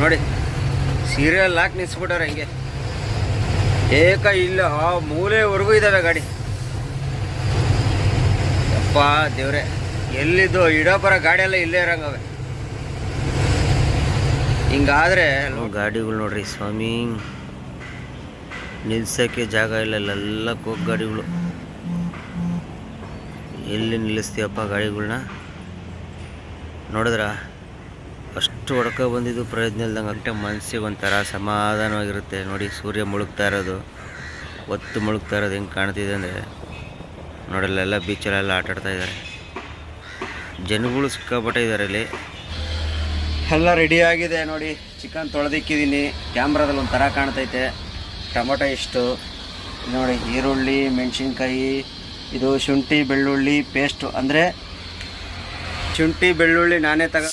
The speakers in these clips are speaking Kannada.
ನೋಡಿ ಸೀರಿಯಲ್ ಹಾಕಿ ನಿಲ್ಸ್ಬಿಟ್ಟವ್ರೆ ಹಿಂಗೆ. ಏಕ ಇಲ್ಲ, ಆ ಮೂಲೆವರೆಗೂ ಇದ್ದಾವೆ ಗಾಡಿ. ಅಪ್ಪ ದೇವ್ರೆ, ಎಲ್ಲಿದ್ದು ಇಡೋ ಬರೋ ಗಾಡಿ ಎಲ್ಲ ಇಲ್ಲೇ ಇರಂಗವೆ ಹಿಂಗಾದ್ರೆ ಗಾಡಿಗಳು ನೋಡ್ರಿ ಸ್ವಾಮಿ, ನಿಲ್ಸೋಕ್ಕೆ ಜಾಗ ಇಲ್ಲ, ಎಲ್ಲ ಕೋಕ್ ಗಾಡಿಗಳು. ಎಲ್ಲಿ ನಿಲ್ಲಿಸ್ತೀವಪ್ಪ ಗಾಡಿಗಳನ್ನ ನೋಡಿದ್ರ? ಅಷ್ಟು ಹೊಡ್ಕೊ ಬಂದಿದ್ದು ಪ್ರಯೋಜನ ಇಲ್ದಂಗೆ ಅಷ್ಟೇ ಮನಸ್ಸಿಗೆ ಒಂಥರ ಸಮಾಧಾನವಾಗಿರುತ್ತೆ. ನೋಡಿ, ಸೂರ್ಯ ಮುಳುಗ್ತಾ ಇರೋದು. ಒತ್ತು ಮುಳುಗ್ತಾ ಇರೋದು ಹೆಂಗೆ ಕಾಣ್ತಿದೆ ಅಂದರೆ. ನೋಡಲ್ಲೆಲ್ಲ ಬೀಚಲ್ಲೆಲ್ಲ ಆಟ ಆಡ್ತಾ ಇದ್ದಾರೆ. ಜನಗಳು ಸಿಕ್ಕಾಪಟ್ಟೆ ಇದ್ದಾರೆ ಇಲ್ಲಿ. ಎಲ್ಲ ರೆಡಿಯಾಗಿದೆ ನೋಡಿ. ಚಿಕನ್ ತೊಳೆದಿಕ್ಕಿದ್ದೀನಿ. ಕ್ಯಾಮ್ರಾದಲ್ಲಿ ಒಂಥರ ಕಾಣ್ತೈತೆ. ಟೊಮೊಟೊ ಇಷ್ಟು. ನೋಡಿ, ಈರುಳ್ಳಿ, ಮೆಣಸಿನ್ಕಾಯಿ, ಇದು ಶುಂಠಿ, ಬೆಳ್ಳುಳ್ಳಿ ಪೇಸ್ಟು ಅಂದರೆ ಶುಂಠಿ, ಬೆಳ್ಳುಳ್ಳಿ ನಾನೇ ತಗ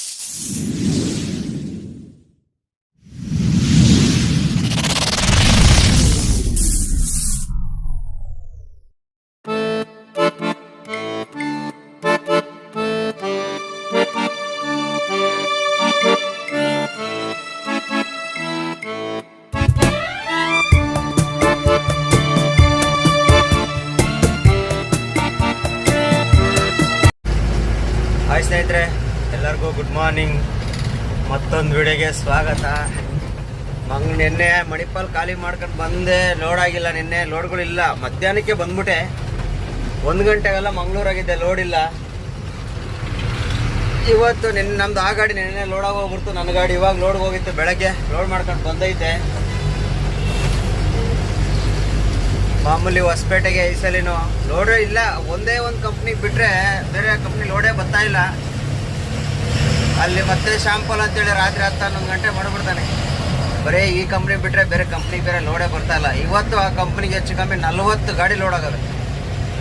ನಿನ್ನೆ ಮಣಿಪಾಲ್ ಖಾಲಿ ಮಾಡ್ಕೊಂಡು ಬಂದೆ ಲೋಡ್ ಆಗಿಲ್ಲ ನಿನ್ನೆ ಲೋಡ್ಗಳಿಲ್ಲ ಮಧ್ಯಾಹ್ನಕ್ಕೆ ಬಂದ್ಬಿಟ್ಟೆ. ಒಂದು ಗಂಟೆಗೆಲ್ಲ ಮಂಗಳೂರಾಗಿದ್ದೆ ಲೋಡ್ ಇಲ್ಲ. ಇವತ್ತು ನಿನ್ನೆ ನಮ್ದು ಆ ಗಾಡಿ ನಿನ್ನೆ ಲೋಡ್ ಹೋಗ್ಬಿಡ್ತು. ನನ್ನ ಗಾಡಿ ಇವಾಗ ಲೋಡ್ ಹೋಗಿತ್ತು ಬೆಳಗ್ಗೆ. ಲೋಡ್ ಮಾಡ್ಕೊಂಡು ಬಂದೈತೆ. ಮಾಮೂಲಿ ಹೊಸಪೇಟೆಗೆ ಈ ಲೋಡೇ ಇಲ್ಲ. ಒಂದೇ ಒಂದು ಕಂಪ್ನಿಗೆ ಬಿಟ್ಟರೆ ಬೇರೆ ಕಂಪ್ನಿ ಲೋಡೇ ಬರ್ತಾ ಇಲ್ಲ. ಅಲ್ಲಿ ಮತ್ತೆ ಶಾಂಪಲ್ ಅಂತೇಳಿ ರಾತ್ರಿ ಹತ್ತು ಹನ್ನೊಂದು ಗಂಟೆ ಮಾಡಿಬಿಡ್ತಾನೆ ಬರೀ ಈ ಕಂಪ್ನಿ ಬಿಟ್ಟರೆ ಬೇರೆ ಕಂಪ್ನಿ ಬೇರೆ ಲೋಡೇ ಬರ್ತಾ ಇಲ್ಲ. ಇವತ್ತು ಆ ಕಂಪ್ನಿಗೆ ಹೆಚ್ಚು ಕಮ್ಮಿ ನಲ್ವತ್ತು ಗಾಡಿ ಲೋಡ್ ಆಗೋದು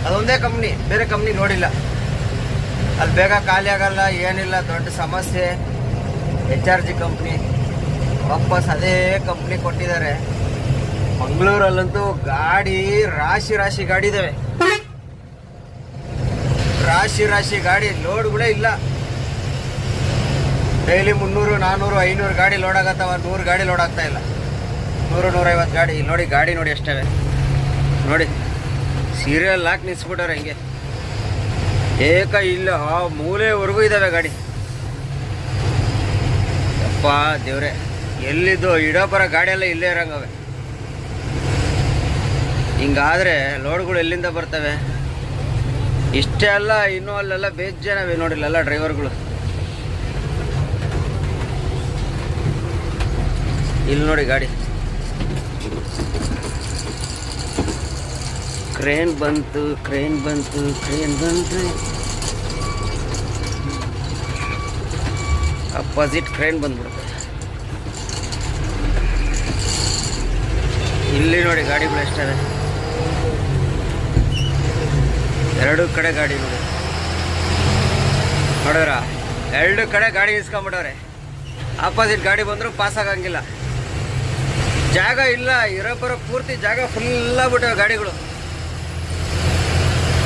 ಅದೊಂದೇ ಕಂಪ್ನಿ ಬೇರೆ ಕಂಪ್ನಿ ನೋಡಿಲ್ಲ. ಅಲ್ಲಿ ಬೇಗ ಖಾಲಿ ಆಗಲ್ಲ, ಏನಿಲ್ಲ, ದೊಡ್ಡ ಸಮಸ್ಯೆ. ಎಚ್ ಆರ್ ಜಿ ಕಂಪ್ನಿ ವಾಪಸ್ ಅದೇ ಕಂಪ್ನಿ ಕೊಟ್ಟಿದ್ದಾರೆ. ಮಂಗಳೂರಲ್ಲಂತೂ ಗಾಡಿ, ರಾಶಿ ರಾಶಿ ಗಾಡಿ ಇದಾವೆ. ರಾಶಿ ರಾಶಿ ಗಾಡಿ ಲೋಡ್ಗಳೇ ಇಲ್ಲ. ಡೈಲಿ ಮುನ್ನೂರು ನಾನ್ನೂರು ಐನೂರು ಗಾಡಿ ಲೋಡ್ ಆಗತ್ತವ, ನೂರು ಗಾಡಿ ಲೋಡ್ ಆಗ್ತಾ ಇಲ್ಲ. ನೂರು, ನೂರೈವತ್ತು ಗಾಡಿ, ನೋಡಿ ಗಾಡಿ ನೋಡಿ ಎಷ್ಟವೆ ನೋಡಿ ಸೀರಿಯಲ್ ಹಾಕಿ ನಿಲ್ಸ್ಬಿಟ್ಟವ್ರೆ ಹಿಂಗೆ. ಏಕ ಇಲ್ಲ ಮೂಲೆವರೆಗೂ ಇದ್ದಾವೆ ಗಾಡಿ. ಅಪ್ಪ ದೇವ್ರೆ, ಎಲ್ಲಿದ್ದು ಇಡೋ ಬರೋ ಗಾಡಿ ಎಲ್ಲ ಇಲ್ಲೇ ಇರಂಗವೆ. ಹಿಂಗಾದರೆ ಲೋಡ್ಗಳು ಎಲ್ಲಿಂದ ಬರ್ತವೆ? ಇಷ್ಟೇ ಅಲ್ಲ, ಇನ್ನೂ ಅಲ್ಲೆಲ್ಲ ಬೇಜಾನವೆ ನೋಡಿಲ್ಲ ಡ್ರೈವರ್ಗಳು ಇಲ್ಲಿ ನೋಡಿ ಗಾಡಿ. ಕ್ರೇನ್ ಬಂತು ಕ್ರೇನ್ ಬಂತು ಕ್ರೇನ್ ಬಂತು. ಅಪೋಸಿಟ್ ಕ್ರೇನ್ ಬಂದ್ಬಿಡುತ್ತೆ. ಇಲ್ಲಿ ನೋಡಿ ಗಾಡಿಗಳು ಎಷ್ಟಿದೆ ಎರಡು ಕಡೆ ಗಾಡಿ ನೋಡಿ. ನೋಡಿದ್ರ? ಎರಡು ಕಡೆ ಗಾಡಿ ಇಸ್ಕೊಂಬಿಡವ್ರೆ ಆಪೋಸಿಟ್ ಗಾಡಿ ಬಂದರೂ ಪಾಸ್ ಆಗಂಗಿಲ್ಲ. ಜಾಗ ಇಲ್ಲ ಇರೋ ಬರೋ ಪೂರ್ತಿ ಜಾಗ ಫುಲ್ ಆಗ್ಬಿಟ್ಟವೆ ಗಾಡಿಗಳು.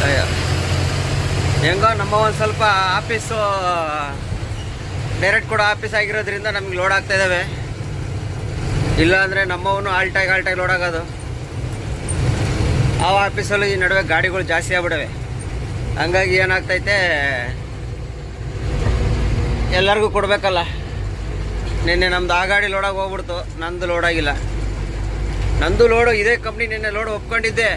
ಅಯ್ಯೋ. ಹೆಂಗೋ ನಮ್ಮ ಒಂದು ಸ್ವಲ್ಪ ಆಫೀಸು ಡೈರೆಕ್ಟ್ ಕೂಡ ಆಫೀಸ್ ಆಗಿರೋದ್ರಿಂದ ನಮ್ಗೆ ಲೋಡ್ ಆಗ್ತಾ ಇದ್ದಾವೆ ಇಲ್ಲ ಅಂದರೆ ನಮ್ಮವನು ಆಲ್ಟಾಗಿ ಆಲ್ಟಾಗಿ ಲೋಡ್ ಆಗೋದು. ಆ ಆಫೀಸಲ್ಲೂ ಈ ನಡುವೆ ಗಾಡಿಗಳು ಜಾಸ್ತಿ ಆಗ್ಬಿಡವೆ ಹಂಗಾಗಿ ಏನಾಗ್ತೈತೆ, ಎಲ್ಲರಿಗೂ ಕೊಡಬೇಕಲ್ಲ. ನಿನ್ನೆ ನಮ್ದು ಆ ಗಾಡಿ ಲೋಡಾಗಿ ಹೋಗ್ಬಿಡ್ತು, ನಂದು ಲೋಡ್ ಆಗಿಲ್ಲ. ನಂದು ಲೋಡು ಇದೇ ಕಂಪ್ನಿ ನಿನ್ನೆ ಲೋಡ್ ಒಪ್ಕೊಂಡಿದ್ದೆ.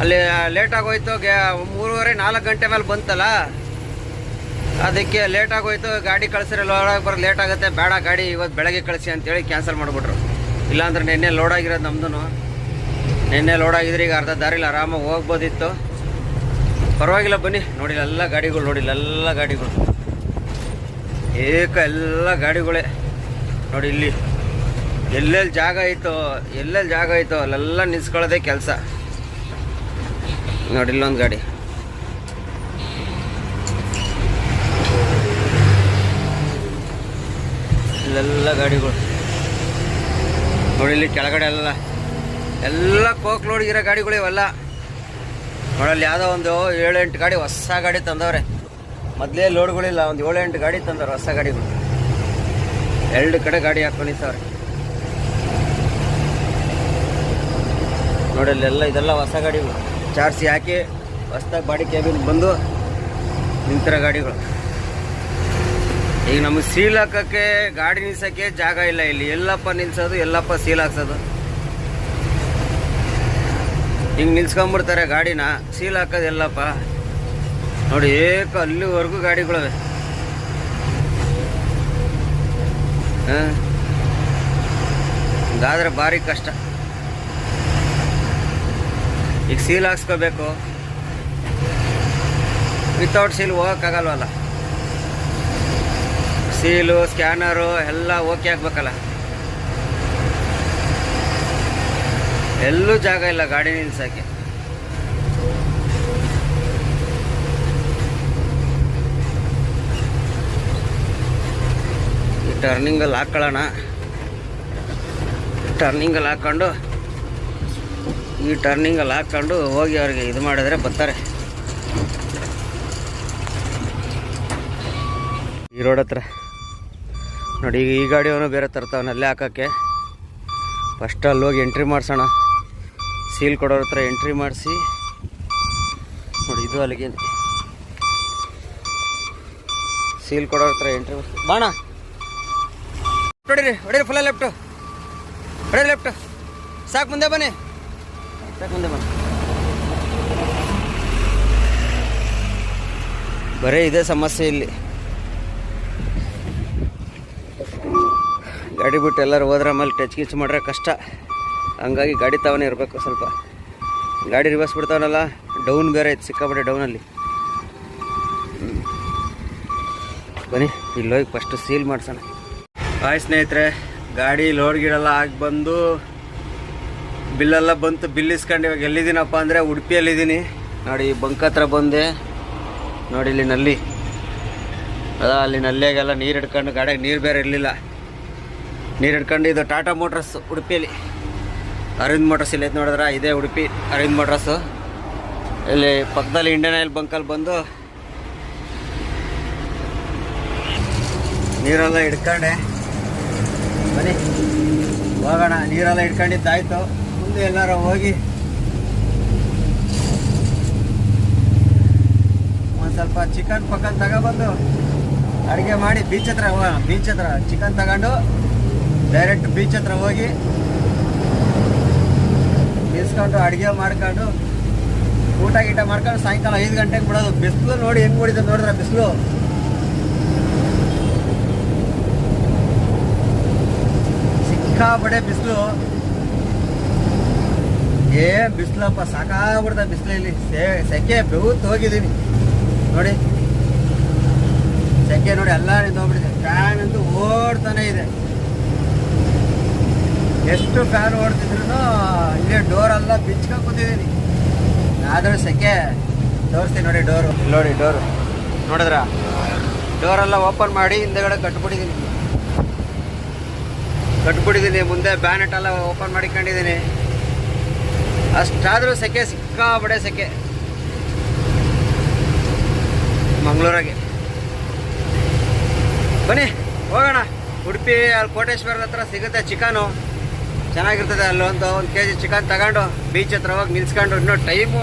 ಅಲ್ಲಿ ಲೇಟ್ ಆಗೋಯ್ತು ಗ್ಯಾ ಮೂರುವರೆ, ನಾಲ್ಕು ಗಂಟೆ ಮೇಲೆ ಬಂತಲ್ಲ? ಅದಕ್ಕೆ ಲೇಟ್ ಆಗೋಯ್ತು, ಗಾಡಿ ಕಳಿಸಿದ್ರೆ ಲೋಡಾಗಿ ಬರೋ ಲೇಟ್ ಆಗುತ್ತೆ, ಬೇಡ ಗಾಡಿ ಇವತ್ತು ಬೆಳಗ್ಗೆ ಕಳಿಸಿ ಅಂತೇಳಿ ಕ್ಯಾನ್ಸಲ್ ಮಾಡಿಬಿಟ್ರು. ಇಲ್ಲಾಂದ್ರೆ ನಿನ್ನೆ ಲೋಡ್ ಆಗಿರೋದು ನಮ್ದು ನಿನ್ನೆ ಲೋಡ್ ಆಗಿದ್ರೆ ಈಗ ಅರ್ಧ ದಾರಿಲಿ ಆರಾಮಾಗಿ ಹೋಗ್ಬೋದಿತ್ತು. ಪರವಾಗಿಲ್ಲ ಬನ್ನಿ, ನೋಡಿಲ್ಲ ಎಲ್ಲ ಗಾಡಿಗಳು, ನೋಡಿಲ್ಲ ಎಲ್ಲ ಗಾಡಿಗಳು. ಏಕ ಎಲ್ಲ ಗಾಡಿಗಳೇ. ನೋಡಿ ಇಲ್ಲಿ. ಎಲ್ಲೆಲ್ಲಿ ಜಾಗ ಐತೋ, ಎಲ್ಲೆಲ್ಲಿ ಜಾಗ ಐತೋ, ಅಲ್ಲೆಲ್ಲ ನಿಲ್ಸ್ಕೊಳ್ಳೋದೇ ಕೆಲಸ. ನೋಡಿ, ಇಲ್ಲೊಂದು ಗಾಡಿ. ಇಲ್ಲೆಲ್ಲ ಗಾಡಿಗಳು. ನೋಡಿ, ಇಲ್ಲಿ ಕೆಳಗಡೆ ಎಲ್ಲ ಎಲ್ಲ ಕೋಕ್ ಲೋಡ್ಗಿರೋ ಗಾಡಿಗಳು ಇವೆಲ್ಲ. ನೋಡಲ್ಲಿ ಯಾವುದೋ ಒಂದು ಏಳೆಂಟು ಗಾಡಿ ಹೊಸ ಗಾಡಿ ತಂದವ್ರೆ. ಮೊದಲೇ ಲೋಡ್ಗಳಿಲ್ಲ ಒಂದು ಏಳೆಂಟು ಗಾಡಿ ತಂದವ್ರೆ ಹೊಸ ಗಾಡಿಗಳು. ಎರಡು ಕಡೆ ಗಾಡಿ ಹಾಕೊಂಡಿದ್ದಾರೆ ನೋಡಿ ಅಲ್ಲೆಲ್ಲ ಇದೆಲ್ಲ ಹೊಸ ಗಾಡಿಗಳು. ಚಾರ್ಸಿ ಹಾಕಿ ಹೊಸ್ದಾಗಿ ಬಾಡಿ ಕ್ಯಾಬಿನ್ ಬಂದು ನಿಂತಿರೋ ಗಾಡಿಗಳು. ಈಗ ನಮಗೆ ಸೀಲ್ ಹಾಕೋಕ್ಕೆ, ಗಾಡಿ ನಿಲ್ಸೋಕ್ಕೆ ಜಾಗ ಇಲ್ಲ ಇಲ್ಲಿ. ಎಲ್ಲಪ್ಪ ನಿಲ್ಸೋದು, ಎಲ್ಲಪ್ಪ ಸೀಲ್ ಹಾಕ್ಸೋದು. ಹಿಂಗೆ ನಿಲ್ಸ್ಕೊಂಬಿಡ್ತಾರೆ ಗಾಡಿನ. ಸೀಲ್ ಹಾಕೋದು ಎಲ್ಲಪ್ಪ. ನೋಡಿ, ಏಕ ಅಲ್ಲಿವರೆಗೂ ಗಾಡಿಗಳವೆ. ಹಾಂ. ಹಿಂಗಾದ್ರೆ ಭಾರಿ ಕಷ್ಟ. ಈಗ ಸೀಲ್ ಹಾಕ್ಸ್ಕೋಬೇಕು. ವಿತೌಟ್ ಸೀಲ್ ಹೋಗೋಕ್ಕಾಗಲ್ವಲ್ಲ ಸೀಲು ಸ್ಕ್ಯಾನರು ಎಲ್ಲ ಓಕೆ ಆಗ್ಬೇಕಲ್ಲ. ಎಲ್ಲೂ ಜಾಗ ಇಲ್ಲ ಗಾಡಿ ನಿಲ್ಸೋಕ್ಕೆ. ಟರ್ನಿಂಗಲ್ಲಿ ಹಾಕ್ಕೊಳ್ಳೋಣ ಟರ್ನಿಂಗಲ್ಲಿ ಹಾಕ್ಕೊಂಡು ಈ ಟರ್ನಿಂಗಲ್ಲಿ ಹಾಕ್ಕೊಂಡು ಹೋಗಿ ಅವ್ರಿಗೆ ಇದು ಮಾಡಿದ್ರೆ ಬರ್ತಾರೆ. ಈ ರೋಡ್ ಹತ್ರ. ನೋಡಿ ಈಗ ಈ ಗಾಡಿಯವನು ಬೇರೆ ತರ್ತಾವನ, ಅಲ್ಲೇ ಹಾಕೋಕ್ಕೆ. ಫಸ್ಟ್ ಅಲ್ಲಿ ಹೋಗಿ ಎಂಟ್ರಿ ಮಾಡಿಸೋಣ. ಸೀಲ್ ಕೊಡೋರ ಹತ್ರ ಎಂಟ್ರಿ ಮಾಡಿಸಿ. ನೋಡಿ, ಇದು ಅಲ್ಲಿಗೆ. ಸೀಲ್ ಕೊಡೋರ ಹತ್ರ ಎಂಟ್ರಿ ಬಾಣ. ನೋಡಿರಿ ಹೊಡೀರಿ ಫುಲ್ಲ ಲೆಫ್ಟು ಹೊಡೀರಿ ಲೆಫ್ಟು ಸಾಕು ಮುಂದೆ ಬನ್ನಿ. ಬನ್ನಿ. ಬರೀ ಇದೇ ಸಮಸ್ಯೆ ಇಲ್ಲಿ. ಗಾಡಿ ಬಿಟ್ಟು ಎಲ್ಲರೂ ಹೋದ್ರೆ ಆಮೇಲೆ ಟಚ್ ಗಿಚ್ ಮಾಡ್ರೆ ಕಷ್ಟ. ಹಂಗಾಗಿ ಗಾಡಿ ತಾವನೇ ಇರಬೇಕು ಸ್ವಲ್ಪ. ಗಾಡಿ ರಿವರ್ಸ್ ಬಿಡ್ತಾವನಲ್ಲ ಡೌನ್ ಬೇರೆ ಇತ್ತು ಸಿಕ್ಕಾಪಟ್ಟೆ ಡೌನಲ್ಲಿ ಬನ್ನಿ ಇಲ್ಲಿ ಹೋಗಿ ಫಸ್ಟು ಸೀಲ್ ಮಾಡ್ಸೋಣ. ಹಾಯ್ ಸ್ನೇಹಿತರೆ, ಗಾಡಿ ಲೋಡ್ ಗಿಡೆಲ್ಲ ಆಗಿ ಬಂದು ಬಿಲ್ಲೆಲ್ಲ ಬಂತು, ಬಿಲ್ ಇಸ್ಕೊಂಡು ಇವಾಗ ಎಲ್ಲಿದ್ದೀನಪ್ಪ ಅಂದರೆ ಉಡುಪಿಯಲ್ಲಿದ್ದೀನಿ. ನೋಡಿ, ಬಂಕ್ ಹತ್ರ ಬಂದೆ. ನೋಡಿ, ಇಲ್ಲಿ ನಲ್ಲಿ. ಅದ, ಅಲ್ಲಿ ನಲ್ಲಿಯಾಗೆಲ್ಲ ನೀರು ಹಿಡ್ಕೊಂಡು ಗಾಡಿಗೆ ನೀರು ಬೇರೆ ಇರಲಿಲ್ಲ. ನೀರು ಹಿಡ್ಕೊಂಡು ಇದು ಟಾಟಾ ಮೋಟ್ರಸ್ ಉಡುಪಿಯಲ್ಲಿ. ಅರವಿಂದ್ ಮೋಟ್ರಸ್ ಇಲ್ಲಿ ನೋಡಿದ್ರೆ? ಇದೇ ಉಡುಪಿ, ಅರವಿಂದ್ ಮೋಟ್ರಸ್ಸು ಇಲ್ಲಿ ಪಕ್ಕದಲ್ಲಿ ಇಂಡಿಯನ್ ಆಯಿಲ್ ಬಂಕಲ್ಲಿ ಬಂದು ನೀರೆಲ್ಲ ಹಿಡ್ಕೊಂಡೆ. ಬನ್ನಿ, ಹೋಗೋಣ. ನೀರೆಲ್ಲ ಹಿಡ್ಕೊಂಡಿದ್ದಾಯ್ತು. ಮುಂದೆ ಎಲ್ಲಾರ ಹೋಗಿ ಒಂದು ಸ್ವಲ್ಪ ಚಿಕನ್ ಪಕ್ಕನ್ ತಗೊಬಂದು ಅಡುಗೆ ಮಾಡಿ ಬೀಚ್ ಹತ್ರ ಬೀಚ್ ಹತ್ರ ಚಿಕನ್ ತಗೊಂಡು ಡೈರೆಕ್ಟ್ ಬೀಚ್ ಹತ್ರ ಹೋಗಿ ಬೀಸ್ಕೊಂಡು ಅಡುಗೆ ಮಾಡ್ಕೊಂಡು ಊಟ ಗೀಟ ಮಾಡ್ಕೊಂಡು ಸಾಯಂಕಾಲ ಐದು ಗಂಟೆಗೆ ಬಿಡೋದು. ಬಿಸಿಲು ನೋಡಿ ಹೆಂಗೆ ಬಿಡಿದೆ ನೋಡಿದ್ರೆ ಬಿಸಿಲು? ಸಿಕ್ಕಾಪಡೆ ಬಿಸಿಲು. ಏ, ಬಿಸಿಲಪ್ಪ ಸಾಕಾಗ್ಬಿಡ್ತ ಬಿಸಿಲು ಇಲ್ಲಿ ಸೆಕೆ ಬೆವತ್ತು ಹೋಗಿದ್ದೀನಿ ನೋಡಿ. ಸೆಕೆ ನೋಡಿ ಎಲ್ಲ ನಿಂತೋಗ್ಬಿಟ್ಟಿದೆ. ಫ್ಯಾನ್ ಅಂತೂ ಓಡ್ತಾನೆ ಇದೆ. ಎಷ್ಟು ಫ್ಯಾನ್ ಓಡ್ತಿದ್ರು ಇಲ್ಲೇ ಡೋರ್ ಬಿಚ್ಕೊಂಡು ಕೂತಿದ್ದೀನಿ ಆದರೂ ಸೆಕೆ. ತೋರಿಸ್ತೀನಿ ನೋಡಿ ಡೋರು ನೋಡಿ ಡೋರು ನೋಡಿದ್ರ? ಡೋರೆಲ್ಲ ಓಪನ್ ಮಾಡಿ ಹಿಂದೆಗಡೆ ಕಟ್ಬಿಟ್ಟಿದ್ದೀನಿ ಕಟ್ಬಿಟ್ಟಿದ್ದೀನಿ ಮುಂದೆ ಬ್ಯಾನೆಟ್ ಎಲ್ಲ ಓಪನ್ ಮಾಡಿಕೊಂಡಿದ್ದೀನಿ ಅಷ್ಟಾದರೂ ಸೆಕೆ ಸಿಕ್ಕಾಬಡೆ ಸೆಕೆ. ಮಂಗಳೂರಾಗೆ. ಬನ್ನಿ, ಹೋಗೋಣ. ಉಡುಪಿ, ಅಲ್ಲಿ ಕೋಟೇಶ್ವರದ ಹತ್ರ ಸಿಗುತ್ತೆ ಚಿಕನು. ಚೆನ್ನಾಗಿರ್ತದೆ ಅಲ್ಲೊಂದು, ಒಂದು ಕೆ ಜಿ ಚಿಕನ್ ತಗೊಂಡು ಬೀಚ್ ಹತ್ರ ಹೋಗಿ ನಿಲ್ಸ್ಕೊಂಡು, ಇನ್ನೂ ಟೈಮು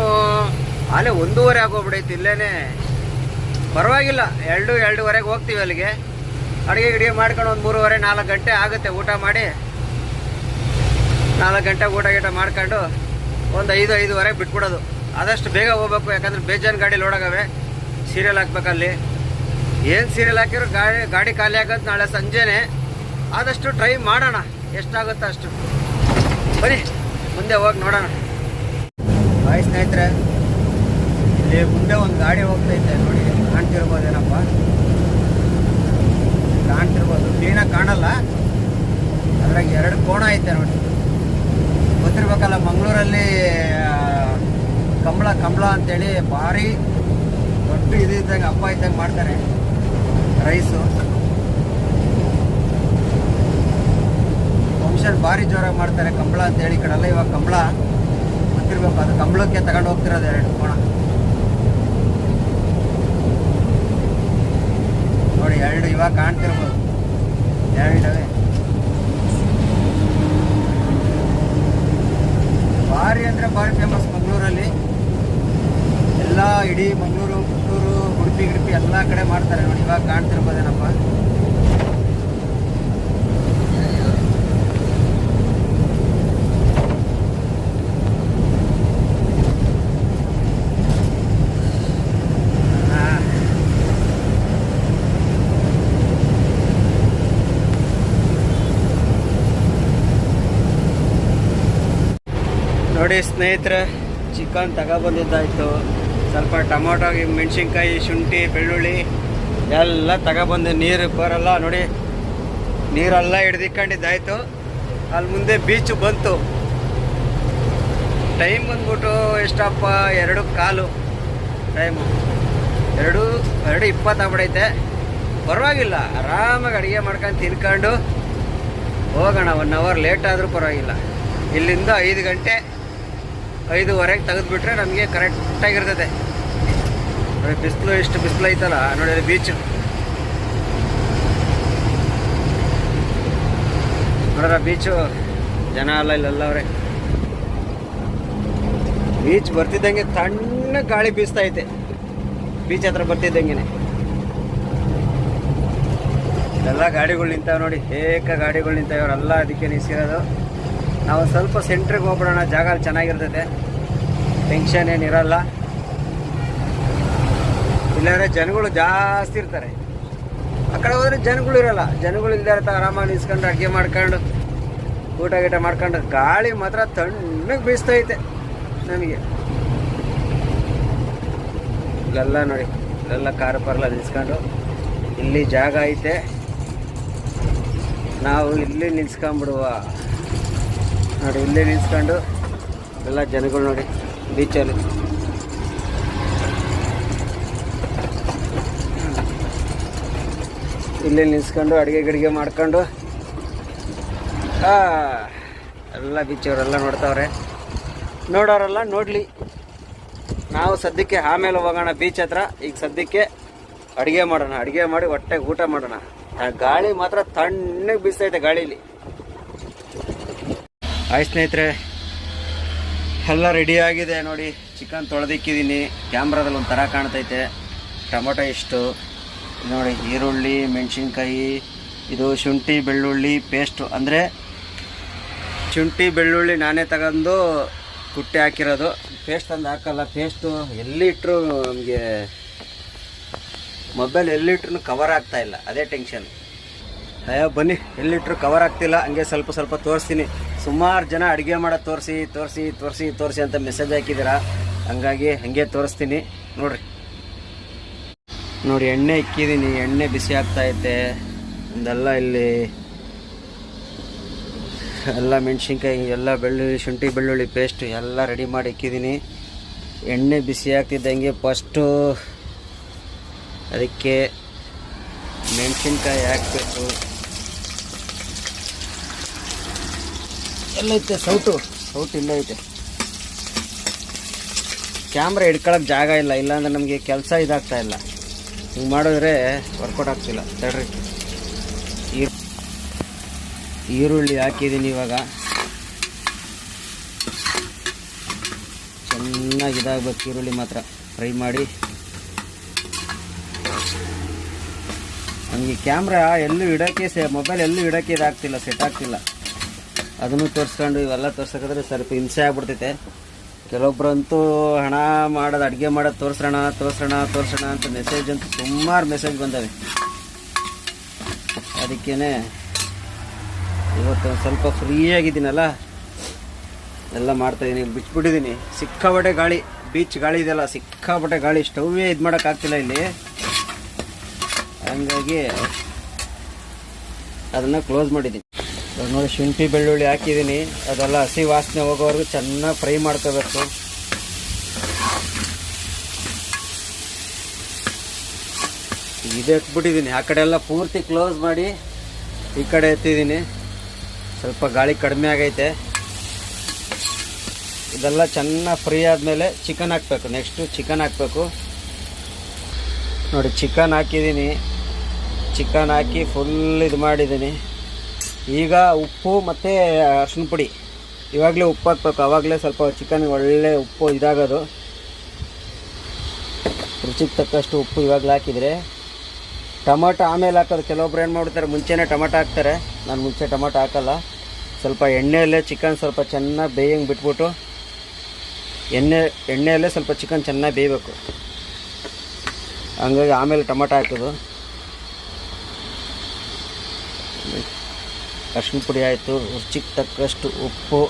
ಅಲ್ಲೇ ಒಂದೂವರೆ ಆಗೋಗ್ಬಿಡೈತೆ ಇಲ್ಲೇ ಪರವಾಗಿಲ್ಲ, ಎರಡು, ಎರಡೂವರೆಗೆ ಹೋಗ್ತೀವಿ ಅಲ್ಲಿಗೆ. ಅಡುಗೆ ಗಿಡಿಗೆ ಮಾಡ್ಕೊಂಡು ಒಂದು ಮೂರುವರೆ, ನಾಲ್ಕು ಗಂಟೆ ಆಗುತ್ತೆ ಊಟ ಮಾಡಿ. ನಾಲ್ಕು ಗಂಟೆಗೆ ಊಟ ಗೀಟ ಮಾಡ್ಕೊಂಡು ಒಂದು ಐದು, ಐದುವರೆಗೆ ಬಿಟ್ಬಿಡೋದು. ಆದಷ್ಟು ಬೇಗ ಹೋಗ್ಬೇಕು, ಯಾಕಂದ್ರೆ ಬೇಜಾನ್ ಗಾಡಿ ಲೋಡಾಗವೆ ಸೀರಿಯಲ್ ಹಾಕ್ಬೇಕಲ್ಲಿ. ಏನು ಸೀರಿಯಲ್ ಹಾಕಿರೋ ಗಾಡಿ ಗಾಡಿ ಖಾಲಿ ಆಗೋದು ನಾಳೆ ಸಂಜೆನೆ. ಆದಷ್ಟು ಟ್ರೈ ಮಾಡೋಣ. ಎಷ್ಟಾಗುತ್ತೆ ಅಷ್ಟು. ಬನ್ನಿ, ಮುಂದೆ ಹೋಗಿ ನೋಡೋಣ. ಬಾಯ್ ಸ್ನೇಹಿತರೆ, ಇಲ್ಲಿ ಮುಂದೆ ಒಂದು ಗಾಡಿ ಹೋಗ್ತೈತೆ ನೋಡಿ. ಕಾಣ್ತಿರ್ಬೋದೇನಪ್ಪ? ಕಾಣ್ತಿರ್ಬೋದು. ಕ್ಲೀನಾಗಿ ಕಾಣಲ್ಲ. ಅದ್ರಾಗ ಎರಡು ಕೋಣ ಐತೆ ನೋಡಿ. ಗೊತ್ತಿರ್ಬೇಕಲ್ಲ, ಮಂಗಳೂರಲ್ಲಿ ಕಂಬಳ ಕಂಬಳ ಅಂತೇಳಿ ಭಾರಿ ದೊಡ್ಡ ಇದು ಇದ್ದಂಗೆ ಹಬ್ಬ ಇದ್ದಂಗೆ ಮಾಡ್ತಾರೆ ರೈಸು. ಫಂಕ್ಷನ್ ಭಾರಿ ಜೋರಾಗಿ ಮಾಡ್ತಾರೆ ಕಂಬಳ ಅಂತೇಳಿ ಈ ಕಡೆಲ್ಲ ಇವಾಗ ಕಂಬಳ ಗೊತ್ತಿರ್ಬೇಕು, ಅದು ಕಂಬಳಕ್ಕೆ ತಗೊಂಡು ಹೋಗ್ತಿರೋದು ಎರಡು ಕೋಣ. ನೋಡಿ, ಎರಡು ಇವಾಗ ಕಾಣ್ತಿರ್ಬೋದು. ಎರಡು ಇದಾವೆ ಭಾರಿ ಫೇಮಸ್ ಮಂಗಳೂರಲ್ಲಿ. ಎಲ್ಲ ಇಡೀ ಮಂಗಳೂರು, ಪುತ್ತೂರು, ಉಡುಪಿ, ಗಿಡುಪಿ ಎಲ್ಲ ಕಡೆ ಮಾಡ್ತಾರೆ ನೋಡಿ, ಇವಾಗ ಕಾಣ್ತಿರ್ಬೋದೇನಪ್ಪ ಆ. ನೋಡಿ ಸ್ನೇಹಿತರೆ ಚಿಕನ್ ತಗೊಬಂದಿದ್ದಾಯಿತು. ಸ್ವಲ್ಪ ಟೊಮೊಟೊ, ಮೆಣಸಿನ್ಕಾಯಿ, ಶುಂಠಿ, ಬೆಳ್ಳುಳ್ಳಿ ಎಲ್ಲ ತಗೊಬಂದು. ನೀರು ಬರಲ್ಲ ನೋಡಿ. ನೀರೆಲ್ಲ ಹಿಡ್ದಿಕೊಂಡಿದ್ದಾಯ್ತು. ಅಲ್ಲಿ ಮುಂದೆ ಬೀಚು ಬಂತು. ಟೈಮ್ ಬಂದ್ಬಿಟ್ಟು ಎಷ್ಟಪ್ಪ, ಎರಡು ಕಾಲು. ಟೈಮು ಎರಡು ಎರಡು ಇಪ್ಪತ್ತಾಗ್ಬಿಡೈತೆ ಪರವಾಗಿಲ್ಲ. ಆರಾಮಾಗಿ ಅಡುಗೆ ಮಾಡ್ಕೊಂಡು ತಿನ್ಕೊಂಡು ಹೋಗೋಣ. ಒನ್ ಅವರ್ ಲೇಟ್ ಆದರೂ ಪರವಾಗಿಲ್ಲ. ಇಲ್ಲಿಂದ ಐದು ಗಂಟೆ. ಐದುವರೆಗೆ ತೆಗೆದುಬಿಟ್ರೆ ನಮಗೆ ಕರೆಕ್ಟಾಗಿರ್ತದೆ ನೋಡಿ ಬಿಸಿಲು ಎಷ್ಟು ಬಿಸಿಲು ಐತಲ್ಲ, ನೋಡಿ ಬೀಚ್ ನೋಡ್ರ ಬೀಚು ಜನ ಅಲ್ಲ ಇಲ್ಲೆಲ್ಲ ಅವ್ರೆ. ಬೀಚ್ ಬರ್ತಿದ್ದಂಗೆ ತಣ್ಣ ಗಾಳಿ ಬೀಸ್ತಾ ಐತೆ. ಬೀಚ್ ಹತ್ರ ಬರ್ತಿದ್ದಂಗೆನೆ. ಎಲ್ಲ ಗಾಡಿಗಳು ನಿಂತಾವೆ ನೋಡಿ, ಏಕ ಗಾಡಿಗಳು ನಿಂತಾವೆ ಅವರೆಲ್ಲ ಅದಕ್ಕೆ ನಿಲ್ಸಿರೋದು. ನಾವು ಸ್ವಲ್ಪ ಸೆಂಟ್ರಿಗೆ ಹೋಗ್ಬಿಡೋಣ. ಜಾಗ ಅಲ್ಲಿ ಚೆನ್ನಾಗಿರ್ತೈತೆ ಟೆನ್ಷನ್ ಏನಿರಲ್ಲ ಇಲ್ಲಾಂದರೆ ಜನಗಳು ಜಾಸ್ತಿ ಇರ್ತಾರೆ. ಆ ಕಡೆ ಹೋದ್ರೆ ಜನಗಳು ಇರಲ್ಲ. ಜನಗಳು ಇಲ್ಲದೆ ಇರ್ತಾ ಆರಾಮಾಗಿ ನಿಲ್ಸ್ಕೊಂಡು ಅಡುಗೆ ಮಾಡ್ಕೊಂಡು, ಊಟ ಗೀಟ ಮಾಡ್ಕೊಂಡು, ಗಾಳಿ ಮಾತ್ರ ತಣ್ಣಗೆ ಬೀಸ್ತೈತೆ ನಮಗೆ. ಇಲ್ಲೆಲ್ಲ ನೋಡಿ, ಇಲ್ಲೆಲ್ಲ ಕಾರು ಪರ್ಲ ನಿಲ್ಸ್ಕೊಂಡು, ಇಲ್ಲಿ ಜಾಗ ಐತೆ. ನಾವು ಇಲ್ಲಿ ನಿಲ್ಸ್ಕೊಂಬಿಡುವ ನೋಡಿ, ಇಲ್ಲೇ ನಿಲ್ಸ್ಕೊಂಡು ಎಲ್ಲ ಜನಗಳು ನೋಡಿ ಬೀಚಲ್ಲಿ ಇಲ್ಲೇ ನಿಲ್ಸ್ಕೊಂಡು ಅಡುಗೆ ಗಿಡಿಗೆ ಮಾಡ್ಕೊಂಡು ಎಲ್ಲ ಬೀಚವರೆಲ್ಲ ನೋಡ್ತಾವ್ರೆ. ನೋಡೋರೆಲ್ಲ ನೋಡಲಿ. ನಾವು ಸದ್ಯಕ್ಕೆ ಆಮೇಲೆ ಹೋಗೋಣ ಬೀಚ್ ಹತ್ರ. ಈಗ ಸದ್ಯಕ್ಕೆ ಅಡುಗೆ ಮಾಡೋಣ, ಅಡುಗೆ ಮಾಡಿ ಹೊಟ್ಟೆಗೆ ಊಟ ಮಾಡೋಣ. ಗಾಳಿ ಮಾತ್ರ ತಣ್ಣಗೆ ಬೀಸ್ತೈತೆ ಗಾಳೀಲಿ. ಆಯ್ತು ಸ್ನೇಹಿತರೆ. ಎಲ್ಲ ರೆಡಿ ಆಗಿದೆ ನೋಡಿ. ಚಿಕನ್ ತೊಳೆದಿಕ್ಕಿದ್ದೀನಿ ಕ್ಯಾಮ್ರಾದಲ್ಲಿ ಒಂಥರ ಥರ ಕಾಣ್ತೈತೆ. ಟೊಮೊಟೊ ಇಷ್ಟು. ನೋಡಿ, ಈರುಳ್ಳಿ, ಮೆಣಸಿನ್ಕಾಯಿ, ಇದು ಶುಂಠಿ, ಬೆಳ್ಳುಳ್ಳಿ ಪೇಸ್ಟು ಅಂದರೆ ಶುಂಠಿ, ಬೆಳ್ಳುಳ್ಳಿ ನಾನೇ ತಗೊಂಡು ಕುಟ್ಟಿ ಹಾಕಿರೋದು. ಪೇಸ್ಟ್ ತಂದು ಹಾಕಲ್ಲ. ಪೇಸ್ಟು ಎಲ್ಲಿ ಇಟ್ಟರು ನಮಗೆ ಮೊಬೈಲ್ ಎಲ್ಲಿಟ್ರು ಕವರ್ ಆಗ್ತಾ ಇಲ್ಲ. ಅದೇ ಟೆನ್ಷನ್ ಅಯ್ಯೋ, ಬನ್ನಿ. ಎಲ್ಲಿಟ್ರು ಕವರ್ ಆಗ್ತಿಲ್ಲ. ಹಂಗೆ ಸ್ವಲ್ಪ ಸ್ವಲ್ಪ ತೋರಿಸ್ತೀನಿ. ಸುಮಾರು ಜನ ಅಡುಗೆ ಮಾಡೋದು ತೋರಿಸಿ ತೋರಿಸಿ ತೋರಿಸಿ ತೋರಿಸಿ ಅಂತ ಮೆಸೇಜ್ ಹಾಕಿದ್ದೀರಾ? ಹಂಗಾಗಿ ಹಾಗೆ ತೋರಿಸ್ತೀನಿ. ನೋಡ್ರಿ. ನೋಡಿ, ಎಣ್ಣೆ ಇಕ್ಕಿದ್ದೀನಿ. ಎಣ್ಣೆ ಬಿಸಿ ಆಗ್ತಾ ಐತೆ. ಒಂದೆಲ್ಲ ಇಲ್ಲಿ ಎಲ್ಲ ಮೆಣಸಿನ್ಕಾಯಿ, ಎಲ್ಲ ಬೆಳ್ಳುಳ್ಳಿ, ಶುಂಠಿ, ಬೆಳ್ಳುಳ್ಳಿ ಪೇಸ್ಟ್ ಎಲ್ಲ ರೆಡಿ ಮಾಡಿ ಇಕ್ಕಿದ್ದೀನಿ. ಎಣ್ಣೆ ಬಿಸಿ ಆಗ್ತಿದ್ದಂಗೆ ಫಸ್ಟು ಅದಕ್ಕೆ ಮೆಣಸಿನ್ಕಾಯಿ ಹಾಕಬೇಕು. ಎಲ್ಲೈತೆ ಸೌಟು. ಸೌಟ್ ಇಲ್ಲ ಐತೆ. ಕ್ಯಾಮ್ರಾ ಹಿಡ್ಕೊಳಕ್ಕೆ ಜಾಗ ಇಲ್ಲ, ಇಲ್ಲಾಂದ್ರೆ ನಮಗೆ ಕೆಲಸ ಇದಾಗ್ತಾ ಇಲ್ಲ. ಹಿಂಗೆ ಮಾಡಿದ್ರೆ ವರ್ಕೌಟ್ ಆಗ್ತಿಲ್ಲ, ತಡ್ರಿ. ಈರ್ ಈರುಳ್ಳಿ ಹಾಕಿದ್ದೀನಿ ಇವಾಗ. ಚೆನ್ನಾಗಿ ಇದಾಗಬೇಕು ಈರುಳ್ಳಿ ಮಾತ್ರ. ಫ್ರೈ ಮಾಡಿ. ನಮಗೆ ಕ್ಯಾಮ್ರಾ ಎಲ್ಲೂ ಇಡೋಕ್ಕೆ ಸೆ ಮೊಬೈಲ್ ಎಲ್ಲೂ ಇಡೋಕ್ಕೆ ಇದಾಗ್ತಿಲ್ಲ ಸೆಟ್ ಆಗ್ತಿಲ್ಲ. ಅದನ್ನು ತೋರಿಸ್ಕೊಂಡು ಇವೆಲ್ಲ ತೋರ್ಸೋಕ್ಕಾದ್ರೆ ಸ್ವಲ್ಪ ಹಿಂಸೆ ಆಗ್ಬಿಡ್ತೈತೆ. ಕೆಲವೊಬ್ಬರಂತೂ ಹಣ ಮಾಡೋದು ಅಡುಗೆ ಮಾಡೋದು ತೋರಿಸೋಣ ತೋರಿಸೋಣ ತೋರಿಸೋಣ ಅಂತ ಮೆಸೇಜ್ ಅಂತೂ ಸುಮಾರು ಮೆಸೇಜ್ ಬಂದವೆ. ಅದಕ್ಕೇ ಇವತ್ತು ಸ್ವಲ್ಪ ಫ್ರೀಯಾಗಿದ್ದೀನಲ್ಲ ಎಲ್ಲ ಮಾಡ್ತಾಯಿದ್ದೀನಿ ಬಿಟ್ಬಿಟ್ಟಿದ್ದೀನಿ ಸಿಕ್ಕಾಪಟ್ಟೆ ಗಾಳಿ ಬೀಚ್ ಗಾಳಿ ಇದೆಯಲ್ಲ ಸಿಕ್ಕಾಪಟ್ಟೆ ಗಾಳಿ. ಸ್ಟವ್ವೇ ಇದು ಮಾಡೋಕ್ಕಾಗ್ತಿಲ್ಲ ಇಲ್ಲಿ. ಹಂಗಾಗಿ ಅದನ್ನು ಕ್ಲೋಸ್ ಮಾಡಿದ್ದೀನಿ. ನೋಡಿ, ಶುಂಠಿ, ಬೆಳ್ಳುಳ್ಳಿ ಹಾಕಿದ್ದೀನಿ. ಅದೆಲ್ಲ ಹಸಿ ವಾಸನೆ ಹೋಗೋವರೆಗೂ ಚೆನ್ನಾಗಿ ಫ್ರೈ ಮಾಡ್ಕೋಬೇಕು. ಇದು ಎತ್ಬಿಟ್ಟಿದ್ದೀನಿ. ಆ ಕಡೆ ಎಲ್ಲ ಪೂರ್ತಿ ಕ್ಲೋಸ್ ಮಾಡಿ ಈ ಕಡೆ ಎತ್ತಿದ್ದೀನಿ. ಸ್ವಲ್ಪ ಗಾಳಿ ಕಡಿಮೆ ಆಗೈತೆ. ಇದೆಲ್ಲ ಚೆನ್ನಾಗಿ ಫ್ರೀ ಆದಮೇಲೆ ಚಿಕನ್ ಹಾಕಬೇಕು. ನೆಕ್ಸ್ಟು ಚಿಕನ್ ಹಾಕಬೇಕು. ನೋಡಿ, ಚಿಕನ್ ಹಾಕಿದ್ದೀನಿ. ಚಿಕನ್ ಹಾಕಿ ಫುಲ್ ಇದು ಮಾಡಿದ್ದೀನಿ. ಈಗ ಉಪ್ಪು ಮತ್ತು ಅರ್ಶಿನ ಪುಡಿ. ಇವಾಗಲೇ ಉಪ್ಪು ಹಾಕ್ಬೇಕು. ಆವಾಗಲೇ ಸ್ವಲ್ಪ ಚಿಕನ್ ಒಳ್ಳೆ ಉಪ್ಪು ಇದಾಗೋದು. ರುಚಿಗೆ ತಕ್ಕಷ್ಟು ಉಪ್ಪು ಇವಾಗಲೇ ಹಾಕಿದರೆ. ಟೊಮಾಟೊ ಆಮೇಲೆ ಹಾಕೋದು. ಕೆಲವೊಬ್ರು ಏನು ಮಾಡ್ತಾರೆ ಮುಂಚೆನೇ ಟೊಮಾಟೊ ಹಾಕ್ತಾರೆ. ನಾನು ಮುಂಚೆ ಟೊಮಾಟೊ ಹಾಕಲ್ಲ. ಸ್ವಲ್ಪ ಎಣ್ಣೆಯಲ್ಲೇ ಚಿಕನ್ ಸ್ವಲ್ಪ ಚೆನ್ನಾಗಿ ಬೇಯಂಗೆ ಬಿಟ್ಬಿಟ್ಟು, ಎಣ್ಣೆ, ಎಣ್ಣೆಯಲ್ಲೇ ಸ್ವಲ್ಪ ಚಿಕನ್ ಚೆನ್ನಾಗಿ ಬೇಯಬೇಕು. ಹಂಗಾಗಿ ಆಮೇಲೆ ಟೊಮಾಟೊ ಹಾಕೋದು. ಅರ್ಶಿನ ಪುಡಿ ಆಯಿತು. ರುಚಿಗೆ ತಕ್ಕಷ್ಟು ಉಪ್ಪು.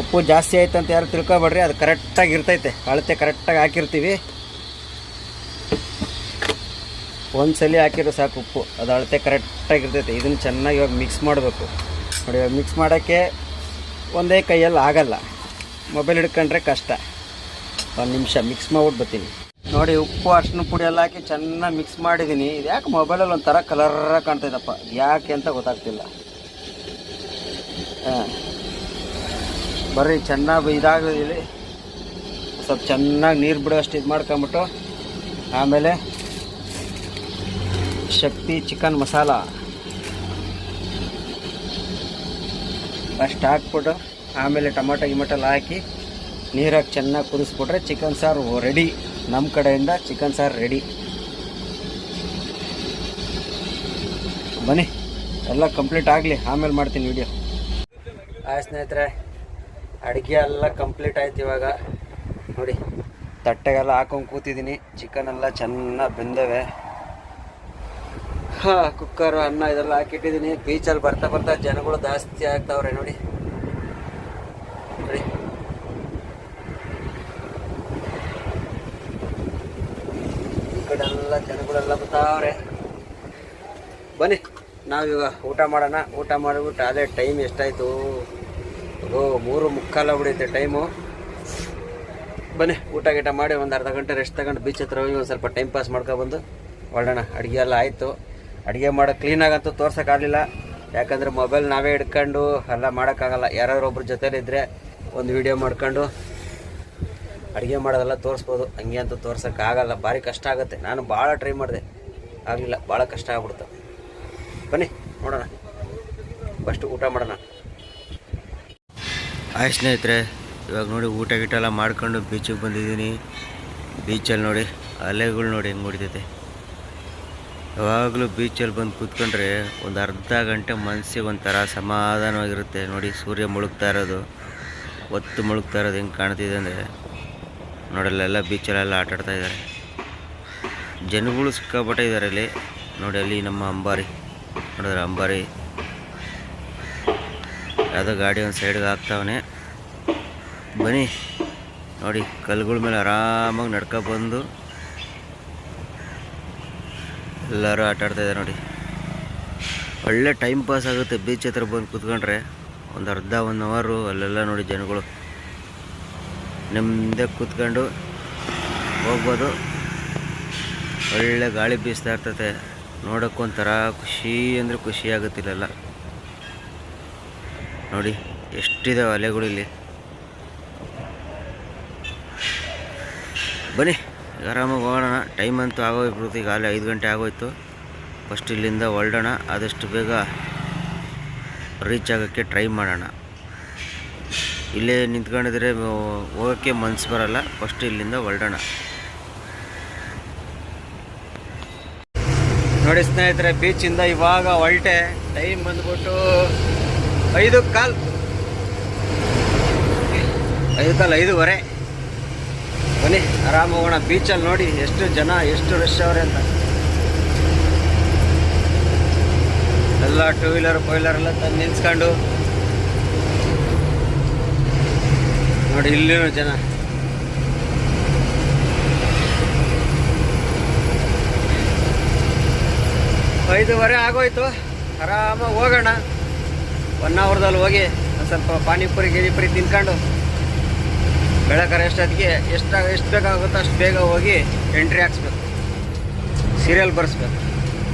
ಉಪ್ಪು ಜಾಸ್ತಿ ಆಯ್ತು ಅಂತ ಯಾರು ತಿಳ್ಕೊಬೇಡ್ರಿ, ಅದು ಕರೆಕ್ಟಾಗಿ ಇರ್ತೈತೆ ಅಳತೆ ಕರೆಕ್ಟಾಗಿ ಹಾಕಿರ್ತೀವಿ. ಒಂದು ಸಲ ಹಾಕಿರೋ ಸಾಕು ಉಪ್ಪು. ಅದು ಅಳತೆ ಕರೆಕ್ಟಾಗಿ ಇರ್ತೈತೆ ಇದನ್ನು ಚೆನ್ನಾಗಿ ಇವಾಗ ಮಿಕ್ಸ್ ಮಾಡಬೇಕು. ನೋಡಿ, ಇವಾಗ ಮಿಕ್ಸ್ ಮಾಡೋಕ್ಕೆ ಒಂದೇ ಕೈಯಲ್ಲಿ ಆಗಲ್ಲ. ಮೊಬೈಲ್ ಹಿಡ್ಕೊಂಡ್ರೆ ಕಷ್ಟ. ಒಂದು ನಿಮಿಷ ಮಿಕ್ಸ್ ಮಾಡ್ಬಿಟ್ಟು ಬರ್ತೀನಿ. ನೋಡಿ, ಉಪ್ಪು ಅರ್ಶಿನ ಪುಡಿ ಎಲ್ಲ ಹಾಕಿ ಚೆನ್ನಾಗಿ ಮಿಕ್ಸ್ ಮಾಡಿದ್ದೀನಿ ಇದು ಯಾಕೆ ಮೊಬೈಲಲ್ಲಿ ಒಂಥರ ಕಲರ್ ಕಾಣ್ತೈತಪ್ಪ ಯಾಕೆ ಅಂತ ಗೊತ್ತಾಗ್ತಿಲ್ಲ. ಬರ್ರಿ, ಚೆನ್ನಾಗಿ ಇದಾಗಲಿ. ಸ್ವಲ್ಪ ಚೆನ್ನಾಗಿ ನೀರು ಬಿಡೋಷ್ಟು ಇದು ಮಾಡ್ಕೊಂಬಿಟ್ಟು, ಆಮೇಲೆ ಶಕ್ತಿ ಚಿಕನ್ ಮಸಾಲ. ಅಷ್ಟು ಹಾಕ್ಬಿಟ್ಟು, ಆಮೇಲೆ ಟೊಮಾಟೊ ಗಿಮಟೆಲ್ಲ ಹಾಕಿ, ನೀರಾಗಿ ಚೆನ್ನಾಗಿ ಕುದಿಸ್ಬಿಟ್ರೆ ಚಿಕನ್ ಸಾರು ರೆಡಿ ನಮ್ಮ ಕಡೆಯಿಂದ ಚಿಕನ್ ಸಾರು ರೆಡಿ ಬನ್ನಿ, ಎಲ್ಲ ಕಂಪ್ಲೀಟ್ ಆಗಲಿ, ಆಮೇಲೆ ಮಾಡ್ತೀನಿ ವಿಡಿಯೋ ಆಯ್ತು ಸ್ನೇಹಿತರೆ, ಅಡುಗೆ ಎಲ್ಲ ಕಂಪ್ಲೀಟ್ ಆಯ್ತು ಇವಾಗ. ನೋಡಿ, ತಟ್ಟೆಗೆಲ್ಲ ಹಾಕೊಂಡು ಕೂತಿದ್ದೀನಿ. ಚಿಕನ್ ಎಲ್ಲ ಚೆನ್ನಾಗಿ ಬೆಂದವೆ. ಹಾಂ ಕುಕ್ಕರು ಅನ್ನ ಇದೆಲ್ಲ ಹಾಕಿಟ್ಟಿದ್ದೀನಿ. ಬೀಚಲ್ಲಿ ಬರ್ತಾ ಬರ್ತಾ ಜನಗಳು ಜಾಸ್ತಿ ಆಗ್ತಾವ್ರೆ, ನೋಡಿ ಈ ಕಡೆ ಜನಗಳೆಲ್ಲ ಬರ್ತಾವ್ರೆ. ಬನ್ನಿ, ನಾವೀಗ ಊಟ ಮಾಡೋಣ. ಊಟ ಮಾಡಿಬಿಟ್ಟು ಅದೇ ಟೈಮ್ ಎಷ್ಟಾಯಿತು? ಓ, ಮೂರು ಮುಕ್ಕಾಲ ಬಿಡೈತೆ ಟೈಮು ಬನ್ನಿ, ಊಟ ಗೀಟ ಮಾಡಿ ಒಂದು ಅರ್ಧ ಗಂಟೆ ರೆಸ್ಟ್ ತಗೊಂಡು ಬೀಚ್ ಹತ್ರ ಹೋಗಿ ಒಂದು ಸ್ವಲ್ಪ ಟೈಮ್ ಪಾಸ್ ಮಾಡ್ಕೊಬಂದು ಹೊರಡೋಣ. ಅಡುಗೆ ಎಲ್ಲ ಆಯಿತು. ಅಡುಗೆ ಮಾಡೋ ಕ್ಲೀನಾಗಂತೂ ತೋರ್ಸೋಕ್ಕಾಗಲಿಲ್ಲ ಯಾಕಂದರೆ ಮೊಬೈಲ್ ನಾವೇ ಹಿಡ್ಕೊಂಡು, ಎಲ್ಲ ಮಾಡೋಕ್ಕಾಗಲ್ಲ ಯಾರಾದ್ರೂ ಒಬ್ರ ಜೊತೆಲಿದ್ದರೆ ಒಂದು ವೀಡಿಯೋ ಮಾಡ್ಕೊಂಡು ಅಡುಗೆ ಮಾಡೋದೆಲ್ಲ ತೋರಿಸ್ಬೋದು. ಹಂಗೆ ಅಂತೂ ತೋರ್ಸೋಕ್ಕಾಗಲ್ಲ ಭಾರಿ ಕಷ್ಟ ಆಗುತ್ತೆ. ನಾನು ಭಾಳ ಟ್ರೈ ಮಾಡಿದೆ. ಆಗಲಿಲ್ಲ. ಭಾಳ ಕಷ್ಟ ಆಗ್ಬಿಡ್ತು. ಬನ್ನಿ, ನೋಡೋಣ. ಫಸ್ಟ್ ಊಟ ಮಾಡೋಣ. ಆಯ್ ಸ್ನೇಹಿತರೆ, ಇವಾಗ ನೋಡಿ ಊಟ ಗೀಟ ಎಲ್ಲ ಮಾಡ್ಕೊಂಡು ಬೀಚಿಗೆ ಬಂದಿದ್ದೀನಿ. ಬೀಚಲ್ಲಿ ನೋಡಿ ಅಲೆಗಳು ನೋಡಿ ಹೆಂಗೆ ಹೊಡಿತೈತೆ. ಯಾವಾಗಲೂ ಬೀಚಲ್ಲಿ ಬಂದು ಕೂತ್ಕೊಂಡ್ರೆ ಒಂದು ಅರ್ಧ ಗಂಟೆ ಮನಸ್ಸಿಗೆ ಒಂಥರ ಸಮಾಧಾನವಾಗಿರುತ್ತೆ. ನೋಡಿ ಸೂರ್ಯ ಮುಳುಗ್ತಾ ಇರೋದು. ಒತ್ತು ಮುಳುಗ್ತಾ ಇರೋದು ಹೆಂಗೆ ಕಾಣ್ತಿದೆ ಅಂದರೆ. ನೋಡಲ್ಲೆಲ್ಲ ಬೀಚಲ್ಲೆಲ್ಲ ಆಟ ಆಡ್ತಾ ಇದ್ದಾರೆ. ಜನಗಳು ಸಿಕ್ಕಾಪಟ್ಟೆ ಇದ್ದಾರೆ ಇಲ್ಲಿ. ನೋಡಿ ಅಲ್ಲಿ ನಮ್ಮ ಅಂಬಾರಿ. ನೋಡಿದ್ರೆ ಅಂಬಾರಿ. ಯಾವುದೋ ಗಾಡಿ ಒಂದು ಸೈಡ್ಗೆ ಹಾಕ್ತಾವನೆ. ಬನ್ನಿ. ನೋಡಿ, ಕಲ್ಲುಗಳ ಮೇಲೆ ಆರಾಮಾಗಿ ನಡ್ಕ ಬಂದು ಎಲ್ಲರೂ ಆಟ ಆಡ್ತಾ ಇದ್ದಾರೆ ನೋಡಿ. ಒಳ್ಳೆ ಟೈಮ್ ಪಾಸ್ ಆಗುತ್ತೆ ಬೀಚ್ ಹತ್ರ ಬಂದು ಕೂತ್ಕೊಂಡ್ರೆ. ಒಂದು ಅರ್ಧ ಒನ್ ಅವರು ಅಲ್ಲೆಲ್ಲ ನೋಡಿ ಜನಗಳು. ನೆಮ್ಮದಿ ಕೂತ್ಕೊಂಡು ಹೋಗ್ಬೋದು. ಒಳ್ಳೆ ಗಾಳಿ ಬೀಸ್ತಾ ಇರ್ತೈತೆ. ನೋಡೋಕ್ಕೊಂಥರ ಖುಷಿ ಅಂದರೆ ಖುಷಿ ಆಗುತ್ತೆ ಇಲ್ಲೆಲ್ಲ. ನೋಡಿ ಎಷ್ಟಿದಾವೆ ಅಲೆಗಳು ಇಲ್ಲಿ. ಬನ್ನಿ, ಆರಾಮಾಗಿ ಹೋಗೋಣ. ಟೈಮ್ ಅಂತೂ ಆಗೋಗ್ಬಿಡ್ತು ಈಗ ಅಲ್ಲಿ ಐದು ಗಂಟೆ ಆಗೋಯ್ತು. ಫಸ್ಟ್ ಇಲ್ಲಿಂದ ಹೊರಡೋಣ, ಆದಷ್ಟು ಬೇಗ ರೀಚ್ ಆಗೋಕ್ಕೆ ಟ್ರೈ ಮಾಡೋಣ. ಇಲ್ಲೇ ನಿಂತ್ಕೊಂಡಿದ್ರೆ ಹೋಗೋಕ್ಕೆ ಮನ್ಸು ಬರಲ್ಲ. ಫಸ್ಟ್ ಇಲ್ಲಿಂದ ಹೊರಡೋಣ. ನೋಡಿ ಸ್ನೇಹಿತರೆ ಬೀಚಿಂದ ಇವಾಗ ಹೊರಟೆ. ಟೈಮ್ ಬಂದ್ಬಿಟ್ಟು ಐದು ಕಾಲ್. ಐದು ಕಾಲ್ ಐದೂವರೆ. ಬನ್ನಿ, ಆರಾಮ ಹೋಗೋಣ. ಬೀಚಲ್ಲಿ ನೋಡಿ ಎಷ್ಟು ಜನ, ಎಷ್ಟು ರಶ್ ಅವ್ರೆ ಅಂತ. ಎಲ್ಲ ಟೂ ವೀಲರ್ ಫೋರ್ ವೀಲರ್ ಎಲ್ಲ ತಂದು ನಿಲ್ಸ್ಕೊಂಡು ನೋಡಿ ಇಲ್ಲಿನೂ ಜನ. ಐದುವರೆ ಆಗೋಯ್ತು. ಆರಾಮಾಗಿ ಹೋಗೋಣ. ಒನ್ ಅವರ್ದಲ್ಲಿ ಹೋಗಿ ಸ್ವಲ್ಪ ಪಾನಿಪುರಿ, ಗಿರಿಪುರಿ ತಿನ್ಕೊಂಡು ಬೆಳಕರ ಎಷ್ಟೊತ್ತಿಗೆ ಎಷ್ಟು ಎಷ್ಟು ಬೇಕಾಗುತ್ತೋ ಅಷ್ಟು ಬೇಗ ಹೋಗಿ ಎಂಟ್ರಿ ಹಾಕ್ಸ್ಬೇಕು. ಸೀರಿಯಲ್ ಬರ್ಸ್ಬೇಕು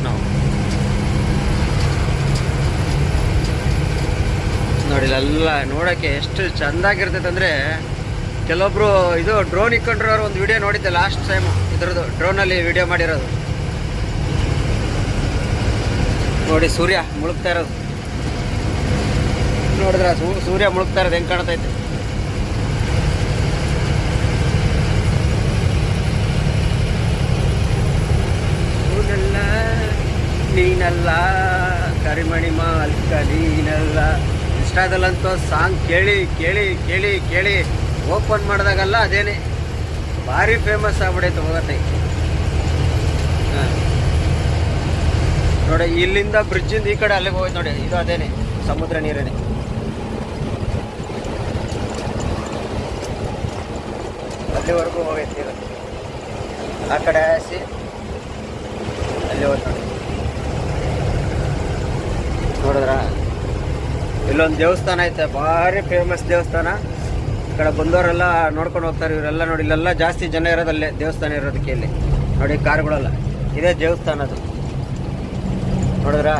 ನಾವು ನೋಡಿ ಎಲ್ಲ ನೋಡೋಕ್ಕೆ ಎಷ್ಟು ಚೆಂದಾಗಿರ್ತೈತೆ ಅಂದರೆ ಕೆಲವೊಬ್ರು ಇದು ಡ್ರೋನ್ ಇಟ್ಕೊಂಡಿರೋರು ಒಂದು ವಿಡಿಯೋ ನೋಡಿದ್ದೆ ಲಾಸ್ಟ್ ಟೈಮ್ ಇದ್ರದ್ದು ಡ್ರೋನಲ್ಲಿ ವಿಡಿಯೋ ಮಾಡಿರೋದು. ನೋಡಿ, ಸೂರ್ಯ ಮುಳುಗ್ತಾ ಇರೋದು. ನೋಡಿದ್ರೆ ಸೂರ್ಯ ಮುಳುಗ್ತಾ ಇರೋದು, ಹೆಂಗೆ ಕಾಣ್ತೈತೆ ನೀನಲ್ಲ, ಕರಿಮಣಿ ಮಾಲ್ಕ ನೀನಲ್ಲ. ಇನ್ಸ್ಟಾದಲ್ಲಂತೂ ಸಾಂಗ್ ಕೇಳಿ ಕೇಳಿ ಕೇಳಿ ಕೇಳಿ ಓಪನ್ ಮಾಡಿದಾಗಲ್ಲ ಅದೇನೆ. ಭಾರಿ ಫೇಮಸ್ ಆಗ್ಬಿಡೈತೆ ಹೋಗತ್ತೆ ನೋಡಿ, ಇಲ್ಲಿಂದ ಬ್ರಿಡ್ಜಿಂದ ಈ ಕಡೆ ಅಲ್ಲಿಗೆ ಹೋಯ್ತು ನೋಡಿ, ಇದು ಅದೇನೆ, ಸಮುದ್ರ ನೀರೇನೆ. ಅಲ್ಲಿವರೆಗೂ ಹೋಗೈತಿ. ಆ ಕಡೆ ಹಾಸಿ ಅಲ್ಲಿ ಹೋಯ್ತು ನೋಡಿ. ನೋಡಿದ್ರ? ಇಲ್ಲೊಂದು ದೇವಸ್ಥಾನ ಐತೆ, ಭಾರಿ ಫೇಮಸ್ ದೇವಸ್ಥಾನ. ಈ ಕಡೆ ಬಂದವರೆಲ್ಲ ನೋಡ್ಕೊಂಡು ಹೋಗ್ತಾರೆ, ಇವರೆಲ್ಲ ನೋಡಿ, ಇಲ್ಲೆಲ್ಲ ಜಾಸ್ತಿ ಜನ ಇರೋದಲ್ಲೇ ದೇವಸ್ಥಾನ ಇರೋದಕ್ಕೆ ಇಲ್ಲಿ. ನೋಡಿ, ಕಾರ್ಗಳೆಲ್ಲ. ಇದೇ ದೇವಸ್ಥಾನ ಅದು. ನೋಡಿದ್ರ?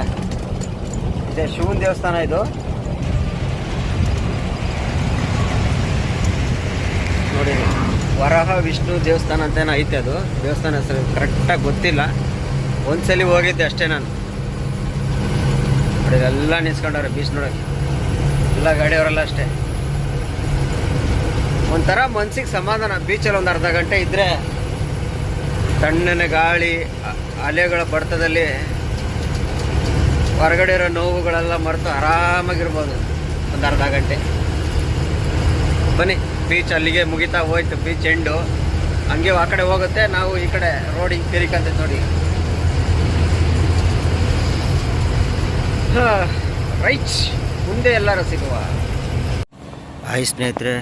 ಇದೇ ಶಿವನ ದೇವಸ್ಥಾನ ಇದು. ನೋಡಿ, ವರಹ ವಿಷ್ಣು ದೇವಸ್ಥಾನ ಅಂತೇನೋ ಐತೆ ಅದು. ದೇವಸ್ಥಾನ ಹೆಸರು ಕರೆಕ್ಟಾಗಿ ಗೊತ್ತಿಲ್ಲ. ಒಂದ್ಸಲಿ ಹೋಗಿದ್ದೆ ಅಷ್ಟೇ ನಾನು. ನೋಡಿ ಎಲ್ಲ ನಿಲ್ಸ್ಕೊಂಡವ್ರೆ ಬೀಚ್ ನೋಡೋಕೆ ಎಲ್ಲ ಗಾಡಿಯವರೆಲ್ಲ ಅಷ್ಟೇ. ಒಂಥರ ಮನ್ಸಿಗೆ ಸಮಾಧಾನ. ಬೀಚಲ್ಲಿ ಒಂದು ಅರ್ಧ ಗಂಟೆ ಇದ್ದರೆ ತಣ್ಣನೆ ಗಾಳಿ, ಅಲೆಗಳ ಬಡತದಲ್ಲಿ ಹೊರಗಡೆ ಇರೋ ನೋವುಗಳೆಲ್ಲ ಮರೆತು ಆರಾಮಾಗಿರ್ಬೋದು. ಒಂದು ಅರ್ಧ ಗಂಟೆ. ಬನ್ನಿ ಬೀಚ್ ಅಲ್ಲಿಗೆ ಮುಗಿತಾ ಹೋಯ್ತು. ಬೀಚ್ ಎಂಡು ಹಂಗೆ ಆ ಕಡೆ ಹೋಗುತ್ತೆ. ನಾವು ಈ ಕಡೆ ರೋಡ್ ಹಿಂಗೆ ತಿರಿಕಂತ ನೋಡಿ ರೈಟ್ ಮುಂದೆ ಎಲ್ಲರೂ ಸಿಗುವ. ಹಾಯ್ ಸ್ನೇಹಿತರೆ,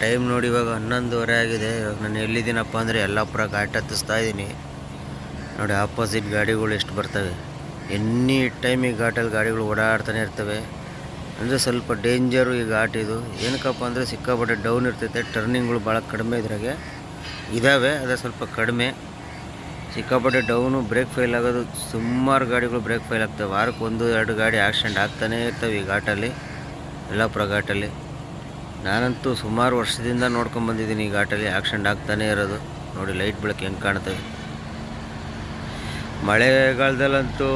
ಟೈಮ್ ನೋಡಿ ಇವಾಗ ಹನ್ನೊಂದುವರೆ ಆಗಿದೆ. ಇವಾಗ ನಾನು ಎಲ್ಲಿದ್ದೀನಪ್ಪ ಅಂದರೆ ಯಲ್ಲಾಪುರ ಘಾಟ್ ಹತ್ತಿಸ್ತಾ ಇದ್ದೀನಿ. ನೋಡಿ ಆಪೋಸಿಟ್ ಗಾಡಿಗಳು ಎಷ್ಟು ಬರ್ತವೆ. ಎನಿ ಟೈಮಿಗೆ ಘಾಟಲ್ಲಿ ಗಾಡಿಗಳು ಓಡಾಡ್ತಾನೆ ಇರ್ತವೆ. ಅಂದರೆ ಸ್ವಲ್ಪ ಡೇಂಜರು ಈ ಘಾಟ್ ಇದು. ಏನಕ್ಕಪ್ಪ ಅಂದರೆ ಸಿಕ್ಕಾಪಟ್ಟೆ ಡೌನ್ ಇರ್ತೈತೆ ಟರ್ನಿಂಗ್ಗಳು ಭಾಳ ಕಡಿಮೆ ಇದ್ರಾಗೆ. ಇದ್ದಾವೆ ಅದೇ ಸ್ವಲ್ಪ ಕಡಿಮೆ. ಸಿಕ್ಕಾಪಟ್ಟೆ ಡೌನು, ಬ್ರೇಕ್ ಫೇಲ್ ಆಗೋದು, ಸುಮಾರು ಗಾಡಿಗಳು ಬ್ರೇಕ್ ಫೇಲ್ ಆಗ್ತವೆ. ವಾರಕ್ಕೆ ಒಂದು, ಎರಡು ಗಾಡಿ ಆಕ್ಸಿಡೆಂಟ್ ಆಗ್ತಾನೇ ಇರ್ತವೆ ಈ ಘಾಟಲ್ಲಿ ಯಲ್ಲಾಪುರ ಘಾಟಲ್ಲಿ ನಾನಂತೂ ಸುಮಾರು ವರ್ಷದಿಂದ ನೋಡ್ಕೊಂಡು ಬಂದಿದ್ದೀನಿ ಈ ಘಾಟಲ್ಲಿ ಆಕ್ಸಿಡೆಂಟ್ ಆಗ್ತಾನೇ ಇರೋದು. ನೋಡಿ, ಲೈಟ್ ಬೆಳಕು ಹೆಂಗೆ ಕಾಣ್ತವೆ. ಮಳೆಗಾಲದಲ್ಲಂತೂ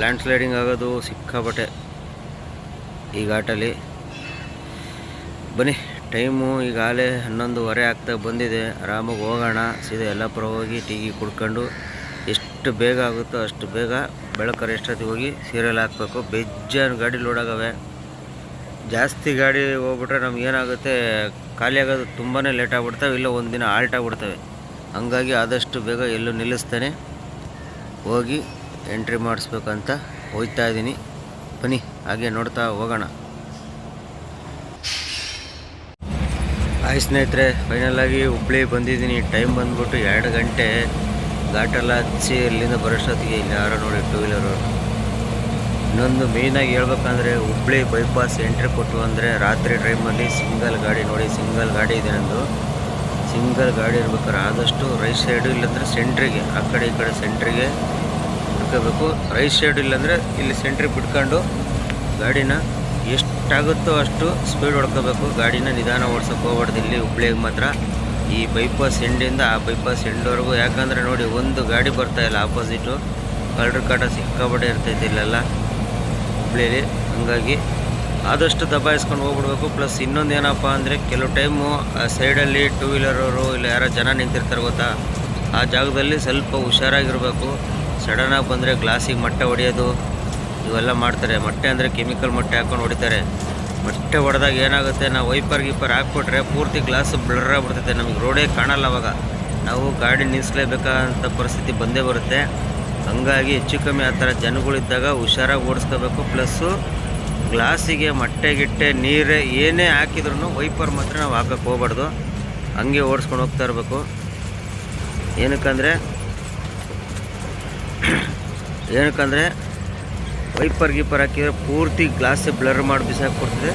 ಲ್ಯಾಂಡ್ ಸ್ಲೈಡಿಂಗ್ ಆಗೋದು ಸಿಕ್ಕಾಪಟ್ಟೆ ಈ ಘಾಟಲ್ಲಿ. ಬನ್ನಿ ಟೈಮು ಈಗಾಗಲೇ ಹನ್ನೊಂದುವರೆ ಆಗ್ತಾ ಬಂದಿದೆ. ಆರಾಮಾಗಿ ಹೋಗೋಣ. ಸೀದಾ ಯಲ್ಲಾಪುರ ಹೋಗಿ ಟೀ ಕುಡ್ಕೊಂಡು ಎಷ್ಟು ಬೇಗ ಆಗುತ್ತೋ ಅಷ್ಟು ಬೇಗ ಬೆಳಕರ ಎಷ್ಟೊತ್ತಿಗೆ ಹೋಗಿ ಸೀರಿಯಲ್ ಹಾಕಬೇಕು. ಬೆಜ್ಜಾನ ಗಾಡಿ ಲೋಡಾಗವೆ ಜಾಸ್ತಿ ಗಾಡಿ ಹೋಗ್ಬಿಟ್ರೆ ನಮ್ಗೆ ಏನಾಗುತ್ತೆ, ಖಾಲಿ ಆಗೋದು ತುಂಬಾ ಲೇಟ್ ಆಗ್ಬಿಡ್ತವೆ, ಇಲ್ಲ ಒಂದಿನ ಆಲ್ಟ್ ಆಗ್ಬಿಡ್ತವೆ. ಹಂಗಾಗಿ ಆದಷ್ಟು ಬೇಗ ಎಲ್ಲೂ ನಿಲ್ಲಿಸ್ತಾನೆ. ಹೋಗಿ ಎಂಟ್ರಿ ಮಾಡಿಸ್ಬೇಕಂತ ಹೋಗ್ತಾ ಇದ್ದೀನಿ. ಬನ್ನಿ, ಹಾಗೆ ನೋಡ್ತಾ ಹೋಗೋಣ. ಹಾಯ್ ಸ್ನೇಹಿತರೆ ಫೈನಲಾಗಿ ಹುಬ್ಳಿ ಬಂದಿದ್ದೀನಿ. ಟೈಮ್ ಬಂದ್ಬಿಟ್ಟು ಎರಡು ಗಂಟೆ ಘಾಟೆಲ್ಲ ಹಚ್ಚಿ ಇಲ್ಲಿಂದ ಬರೋಷ್ಟೊತ್ತಿಗೆ ಇಲ್ಲಿ ಯಾರೋ ನೋಡಿ ಟೂ ವೀಲರು ಇನ್ನೊಂದು ಮೇಯ್ನಾಗಿ ಹೇಳ್ಬೇಕಂದ್ರೆ ಹುಬ್ಳಿ ಬೈಪಾಸ್ ಎಂಟ್ರಿ ಕೊಟ್ಟು ಅಂದರೆ ರಾತ್ರಿ ಟೈಮಲ್ಲಿ ಸಿಂಗಲ್ ಗಾಡಿ ನೋಡಿ ಸಿಂಗಲ್ ಗಾಡಿ ಇದೆ ನಂದು. ಸಿಂಗಲ್ ಗಾಡಿ ಇರ್ಬೇಕಾದ್ರೆ ಆದಷ್ಟು ರೈಟ್ ಸೈಡು ಇಲ್ಲಾಂದರೆ ಸೆಂಟ್ರಿಗೆ ಆ ಕಡೆ ಈ ಕಡೆ ಸೆಂಟ್ರಿಗೆ ಬಿಡ್ಕೋಬೇಕು ರೈಟ್ ಸೈಡ್ ಇಲ್ಲಾಂದರೆ ಇಲ್ಲಿ ಸೆಂಟ್ರಿಗೆ ಬಿಟ್ಕೊಂಡು ಗಾಡಿನ ಎಷ್ಟಾಗುತ್ತೋ ಅಷ್ಟು ಸ್ಪೀಡ್ ಹೊಡ್ಕೋಬೇಕು. ಗಾಡಿನ ನಿಧಾನ ಓಡ್ಸೋಕೆ ಹೋಗ್ಬಾರ್ದು. ಇಲ್ಲಿ ಹುಬ್ಳಿಗೆ ಮಾತ್ರ. ಈ ಬೈಪಾಸ್ ಎಂಡಿಂದ ಆ ಬೈಪಾಸ್ ಎಂಡ್ವರೆಗೂ ಯಾಕಂದರೆ ನೋಡಿ, ಒಂದು ಗಾಡಿ ಬರ್ತಾ ಇಲ್ಲ. ಆಪೋಸಿಟು ಕಳ್ಳರ ಕಾಟ ಸಿಕ್ಕಾಪಟ್ಟೆ ಇರ್ತೈತೆ ಇಲ್ಲೆಲ್ಲ. ಹುಬ್ಳಿಲಿ. ಹಂಗಾಗಿ ಆದಷ್ಟು ದಬಾಯಿಸ್ಕೊಂಡು ಹೋಗ್ಬಿಡ್ಬೇಕು. ಪ್ಲಸ್ ಇನ್ನೊಂದು ಏನಪ್ಪ ಅಂದರೆ, ಕೆಲವು ಟೈಮು ಸೈಡಲ್ಲಿ ಟೂ ವೀಲರವರು ಇಲ್ಲ ಯಾರೋ ಜನ ನಿಂತಿರ್ತಾರೆ ಗೊತ್ತಾ? ಆ ಜಾಗದಲ್ಲಿ ಸ್ವಲ್ಪ ಹುಷಾರಾಗಿರಬೇಕು. ಸಡನ್ನಾಗಿ ಬಂದರೆ ಗ್ಲಾಸಿಗೆ ಮಟ್ಟ ಹೊಡೆಯೋದು. ಇವೆಲ್ಲ ಮಾಡ್ತಾರೆ. ಮೊಟ್ಟೆ ಅಂದರೆ ಕೆಮಿಕಲ್ ಮೊಟ್ಟೆ ಹಾಕೊಂಡು ಹೊಡಿತಾರೆ. ಮೊಟ್ಟೆ ಹೊಡೆದಾಗ ಏನಾಗುತ್ತೆ? ನಾವು ವೈಪರ್ ಗೀಪರ್ ಹಾಕ್ಬಿಟ್ರೆ ಪೂರ್ತಿ ಗ್ಲಾಸ್ ಬ್ಲರ್ ಆಗಿಬಿಡ್ತೈತೆ. ನಮಗೆ ರೋಡೇ ಕಾಣಲ್ಲ ಅವಾಗ. ನಾವು ಗಾಡಿ ನಿಲ್ಲಿಸ್ಲೇಬೇಕಾದಂಥ ಪರಿಸ್ಥಿತಿ ಬಂದೇ ಬರುತ್ತೆ. ಹಂಗಾಗಿ ಹೆಚ್ಚು ಕಮ್ಮಿ ಆ ಥರ ಜನಗಳಿದ್ದಾಗ ಹುಷಾರಾಗಿ ಓಡಿಸ್ಕೋಬೇಕು. ಪ್ಲಸ್ಸು ಗ್ಲಾಸಿಗೆ ಮೊಟ್ಟೆ, ಗಿಟ್ಟೆ, ನೀರು ಏನೇ ಹಾಕಿದ್ರು ವೈಪರ್ ಮಾತ್ರ ನಾವು ಹಾಕಕ್ಕೆ ಹೋಗ್ಬಾರ್ದು. ಹಂಗೆ ಓಡಿಸ್ಕೊಂಡು ಹೋಗ್ತಾ ಇರಬೇಕು. ಏನಕ್ಕಂದರೆ ಏನಕ್ಕಂದರೆ ವೈಪರ್ ಗೀಪರ್ ಹಾಕಿದರೆ ಪೂರ್ತಿ ಗ್ಲಾಸ್ ಬ್ಲರ್ ಮಾಡಿ ಬಿಸಾಕ್ಬಿಡ್ತದೆ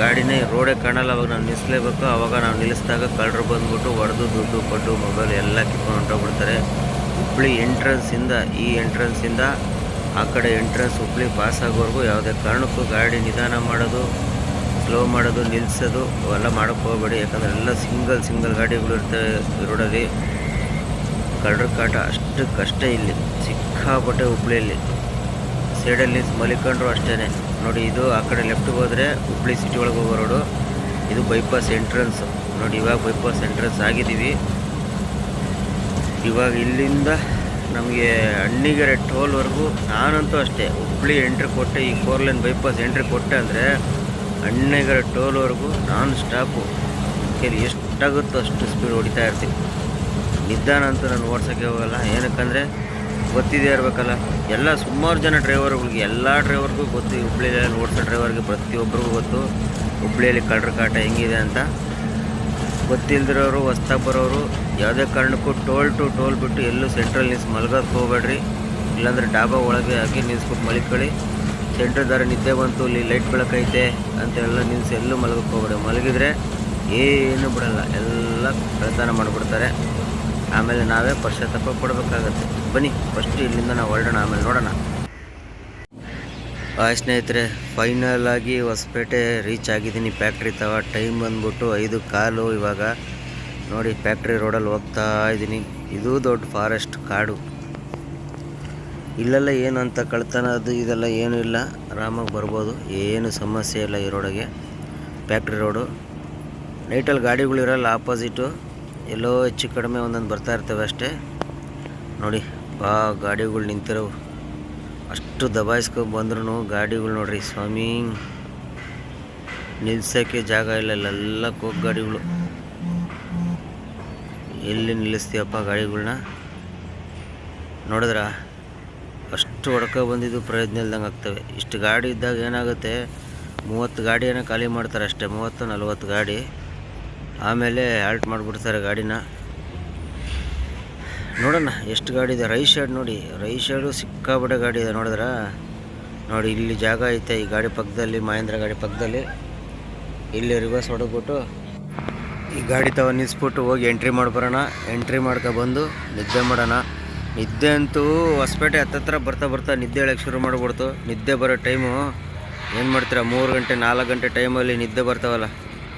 ಗಾಡಿನೇ ರೋಡೇ ಕಾಣಲ್ಲ, ಅವಾಗ ನಾವು ನಿಲ್ಲಿಸ್ಲೇಬೇಕು ಅವಾಗ ನಾವು ನಿಲ್ಲಿಸಿದಾಗ ಕಳ್ಳರು ಬಂದ್ಬಿಟ್ಟು ಹೊಡೆದು, ದುಡ್ಡು ಪಡ್ಡು ಮೊಬೈಲ್ ಎಲ್ಲ ಕಿತ್ಕೊಂಡು ಹೊಂಟೋಗ್ಬಿಡ್ತಾರೆ. ಹುಬ್ಳಿ ಎಂಟ್ರೆನ್ಸಿಂದ ಈ ಎಂಟ್ರೆನ್ಸಿಂದ ಆ ಕಡೆ ಎಂಟ್ರೆನ್ಸ್ ಹುಬ್ಳಿ ಪಾಸ್ ಆಗೋವರೆಗೂ ಯಾವುದೇ ಕಾರಣಕ್ಕೂ ಗಾಡಿ ನಿಧಾನ ಮಾಡೋದು ಸ್ಲೋ ಮಾಡೋದು ನಿಲ್ಲಿಸೋದು ಅವೆಲ್ಲ ಮಾಡೋಕ್ಕೆ ಹೋಗಬೇಡಿ. ಯಾಕಂದರೆ ಎಲ್ಲ ಸಿಂಗಲ್ ಸಿಂಗಲ್ ಗಾಡಿಗಳು ಇರ್ತವೆ ರೋಡಲ್ಲಿ ಕಳ್ಳರ ಕಾಟ ಅಷ್ಟಕ್ಕಷ್ಟೇ ಇಲ್ಲಿ. ಸಿಕ್ಕಾಪಟ್ಟೆ ಹುಬ್ಳಿಯಲ್ಲಿ. ಸೈಡಲ್ಲಿ ಮಲಿಕೊಂಡ್ರು ಅಷ್ಟೇ ನೋಡಿ, ಇದು ಆ ಕಡೆ ಲೆಫ್ಟ್ಗೆ ಹೋದರೆ ಹುಬ್ಳಿ ಸಿಟಿ ಒಳಗೆ ಹೋಗೋ ರೋಡು ಇದು ಬೈಪಾಸ್ ಎಂಟ್ರೆನ್ಸ್ ನೋಡಿ, ಇವಾಗ ಬೈಪಾಸ್ ಎಂಟ್ರೆನ್ಸ್ ಆಗಿದ್ದೀವಿ. ಇವಾಗ ಇಲ್ಲಿಂದ ನಮಗೆ ಅಣ್ಣಿಗೆರೆ ಟೋಲ್ವರೆಗೂ ನಾನಂತೂ ಅಷ್ಟೇ, ಹುಬ್ಳಿ ಎಂಟ್ರಿ ಕೊಟ್ಟೆ, ಈ ಫೋರ್ ಲೈನ್ ಬೈಪಾಸ್ ಎಂಟ್ರಿ ಕೊಟ್ಟೆ ಅಂದರೆ ಅಣ್ಣಿಗೆರೆ ಟೋಲ್ವರೆಗೂ ನಾನು ಸ್ಟಾಪು ಕೇಳಿ, ಎಷ್ಟಾಗುತ್ತೋ ಅಷ್ಟು ಸ್ಪೀಡ್ ಹೊಡಿತಾ ಇರ್ತೀವಿ. ನಿಧಾನ ಅಂತೂ ನಾನು ಓಡ್ಸೋಕ್ಕೆ ಹೋಗಲ್ಲ. ಏನಕ್ಕಂದರೆ ಗೊತ್ತಿದೆ ಇರಬೇಕಲ್ಲ. ಎಲ್ಲ ಸುಮಾರು ಜನ ಡ್ರೈವರ್ಗಳಿಗೆ ಎಲ್ಲ ಡ್ರೈವರ್ಗೂ ಗೊತ್ತು. ಹುಬ್ಳಿಯಲ್ಲಿ ಓಡಿಸೋ ಡ್ರೈವರ್ಗೆ ಪ್ರತಿಯೊಬ್ಬರಿಗೂ ಗೊತ್ತು. ಹುಬ್ಳಿಯಲ್ಲಿ ಕಳ್ಳರ ಕಾಟ ಹೆಂಗಿದೆ ಅಂತ. ಗೊತ್ತಿಲ್ದಿರೋರು, ಹೊಸ್ತಾಗಿ ಬರೋರು, ಯಾವುದೇ ಕಾರಣಕ್ಕೂ ಟೋಲ್ ಟು ಟೋಲ್ ಬಿಟ್ಟು ಎಲ್ಲೂ ಸೆಂಟ್ರಲ್ ನಿಲ್ಸಿ, ಮಲಗೋದಕ್ಕೆ ಹೋಗ್ಬೇಡ್ರಿ. ಇಲ್ಲಾಂದ್ರೆ ಡಾಬಾ ಒಳಗೆ ಹಾಕಿ ನಿಲ್ಸ್ಬಿಟ್ಟು ಮಲಿಕೊಳ್ಳಿ ಸೆಂಟ್ರ್ ದಾರ ನಿದ್ದೆ ಬಂತು, ಇಲ್ಲಿ ಲೈಟ್ ಬೆಳಕೈತೆ ಅಂತೆಲ್ಲ ನಿಲ್ಸಿ ಎಲ್ಲೂ ಮಲಗಕ್ಕೆ ಹೋಗ್ಬೇಡಿ. ಮಲಗಿದ್ರೆ ಏನು ಬಿಡಲ್ಲ. ಎಲ್ಲ ಕಳೆತನ ಮಾಡಿಬಿಡ್ತಾರೆ. ಆಮೇಲೆ ನಾವೇ ಪಶ್ಚಾತ್ತಾಪ ಕೊಡಬೇಕಾಗತ್ತೆ ಬನ್ನಿ ಫಸ್ಟ್ ಇಲ್ಲಿಂದ ನಾವು ಹೊರಡೋಣ, ಆಮೇಲೆ ನೋಡೋಣ. ಹಾಯ್ ಸ್ನೇಹಿತರೆ ಫೈನಲ್ ಆಗಿ ಹೊಸಪೇಟೆ ರೀಚ್ ಆಗಿದ್ದೀನಿ. ಫ್ಯಾಕ್ಟ್ರಿ ತವ ಟೈಮ್ ಬಂದ್ಬಿಟ್ಟು ಐದು ಕಾಲು ಇವಾಗ. ನೋಡಿ ಫ್ಯಾಕ್ಟ್ರಿ ರೋಡಲ್ಲಿ ಹೋಗ್ತಾ ಇದ್ದೀನಿ. ಇದು ದೊಡ್ಡ ಫಾರೆಸ್ಟ್ ಕಾಡು. ಇಲ್ಲೆಲ್ಲ ಏನು ಅಂತ ಕಳ್ತನ, ಅದು ಇದೆಲ್ಲ ಏನೂ ಇಲ್ಲ. ಆರಾಮಾಗಿ ಬರ್ಬೋದು. ಏನು ಸಮಸ್ಯೆ ಇಲ್ಲ ಈ ರೋಡಿಗೆ ಫ್ಯಾಕ್ಟ್ರಿ ರೋಡು ನೈಟಲ್ಲಿ ಗಾಡಿಗಳಿರಲ್ಲ ಆಪೋಸಿಟು ಎಲ್ಲೋ ಹೆಚ್ಚು ಕಡಿಮೆ ಒಂದೊಂದು ಬರ್ತಾ ಇರ್ತವೆ ಅಷ್ಟೇ. ನೋಡಿ, ಬಾ, ಗಾಡಿಗಳು ನಿಂತಿರೋವು ಅಷ್ಟು ದಬಾಯಿಸ್ಕೊಂಡು ಬಂದ್ರೂ ಗಾಡಿಗಳು ನೋಡ್ರಿ ಸ್ವಾಮಿ. ನಿಲ್ಸೋಕ್ಕೆ ಜಾಗ ಇಲ್ಲ, ಇಲ್ಲೆಲ್ಲ ಕೋಕ್ ಗಾಡಿಗಳು. ಎಲ್ಲಿ ನಿಲ್ಲಿಸ್ತೀವಪ್ಪ ಗಾಡಿಗಳನ್ನ ನೋಡಿದ್ರ? ಅಷ್ಟು ಹೊಡ್ಕೊ ಬಂದಿದ್ದು ಪ್ರಯೋಜನ ಇಲ್ದಂಗೆ ಆಗ್ತವೆ. ಇಷ್ಟು ಗಾಡಿ ಇದ್ದಾಗ ಏನಾಗುತ್ತೆ, ಮೂವತ್ತು ಗಾಡಿಯನ್ನು ಖಾಲಿ ಮಾಡ್ತಾರೆ ಅಷ್ಟೇ, ಮೂವತ್ತು ನಲ್ವತ್ತು ಗಾಡಿ. ಆಮೇಲೆ ಹಾಲ್ಟ್ ಮಾಡಿಬಿಡ್ತಾರೆ ಗಾಡಿನ. ನೋಡೋಣ ಎಷ್ಟು ಗಾಡಿ ಇದೆ? ರೈ ಶೇಡ್ ನೋಡಿ. ರೈ ಶೇಡು ಸಿಕ್ಕಾಪಟ್ಟೆ ಗಾಡಿ ಇದೆ ನೋಡಿದ್ರ? ನೋಡಿ, ಇಲ್ಲಿ ಜಾಗ ಐತೆ ಈ ಗಾಡಿ ಪಕ್ಕದಲ್ಲಿ, ಮಹೇಂದ್ರ ಗಾಡಿ ಪಕ್ಕದಲ್ಲಿ. ಇಲ್ಲಿ ರಿವರ್ಸ್ ಹೊಡೆದ್ಬಿಟ್ಟು ಈ ಗಾಡಿ ತವ ನಿಲ್ಲಿಸ್ಬಿಟ್ಟು ಹೋಗಿ ಎಂಟ್ರಿ ಮಾಡ್ಬರೋಣ ಎಂಟ್ರಿ ಬಂದು ನಿದ್ದೆ ಮಾಡೋಣ. ನಿದ್ದೆ ಅಂತೂ ಹೊಸಪೇಟೆ ಹತ್ತತ್ರ ಬರ್ತಾ ಬರ್ತಾ ನಿದ್ದೆ ಹೇಳಕ್ಕೆ ಶುರು ಮಾಡ್ಬಿಡ್ತು. ನಿದ್ದೆ ಬರೋ ಟೈಮು ಏನು ಮಾಡ್ತೀರಾ? ಮೂರು ಗಂಟೆ, ನಾಲ್ಕು ಗಂಟೆ ಟೈಮಲ್ಲಿ ನಿದ್ದೆ ಬರ್ತಾವಲ್ಲ.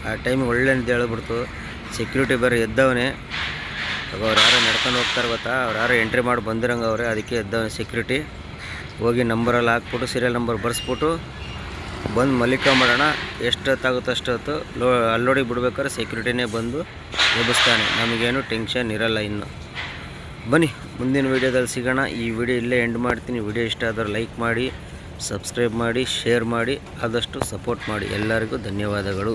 ಆ ಟೈಮಿಗೆ ಒಳ್ಳೆ ನಿದ್ದೆ ಹೇಳ್ಬಿಡ್ತು. ಸೆಕ್ಯೂರಿಟಿ ಬೇರೆ ಎದ್ದವನೇ. ಅವಾಗ ಅವ್ರು ಯಾರೋ ನಡ್ಕೊಂಡು ಹೋಗ್ತಾರೆ ಗೊತ್ತಾ? ಅವ್ರು ಯಾರೋ ಎಂಟ್ರಿ ಮಾಡಿ ಬಂದಿರಂಗೆ ಅವರೇ, ಅದಕ್ಕೆ ಎದ್ದವನೇ ಸೆಕ್ಯೂರಿಟಿ ಹೋಗಿ ನಂಬರಲ್ಲಿ ಹಾಕ್ಬಿಟ್ಟು ಸೀರಿಯಲ್ ನಂಬರ್ ಬರೆಸ್ಬಿಟ್ಟು ಬಂದು ಮಾಡೋಣ ಎಷ್ಟೊತ್ತಾಗುತ್ತೋ ಅಷ್ಟೊತ್ತು ಲೋ, ಅಲ್ಲೋಡಿ ಬಿಡ್ಬೇಕಾದ್ರೆ ಸೆಕ್ಯೂರಿಟಿನೇ ಬಂದು ಎಬ್ಬಿಸ್ತಾನೆ. ನಮಗೇನು ಟೆನ್ಷನ್ ಇರಲ್ಲ ಇನ್ನು. ಬನ್ನಿ, ಮುಂದಿನ ವೀಡಿಯೋದಲ್ಲಿ ಸಿಗೋಣ. ಈ ವಿಡಿಯೋ ಇಲ್ಲೇ ಎಂಡ್ ಮಾಡ್ತೀನಿ. ವಿಡಿಯೋ ಇಷ್ಟ ಆದ್ರೆ ಲೈಕ್ ಮಾಡಿ ಸಬ್ಸ್ಕ್ರೈಬ್ ಮಾಡಿ ಶೇರ್ ಮಾಡಿ, ಆದಷ್ಟು ಸಪೋರ್ಟ್ ಮಾಡಿ. ಎಲ್ಲರಿಗೂ ಧನ್ಯವಾದಗಳು.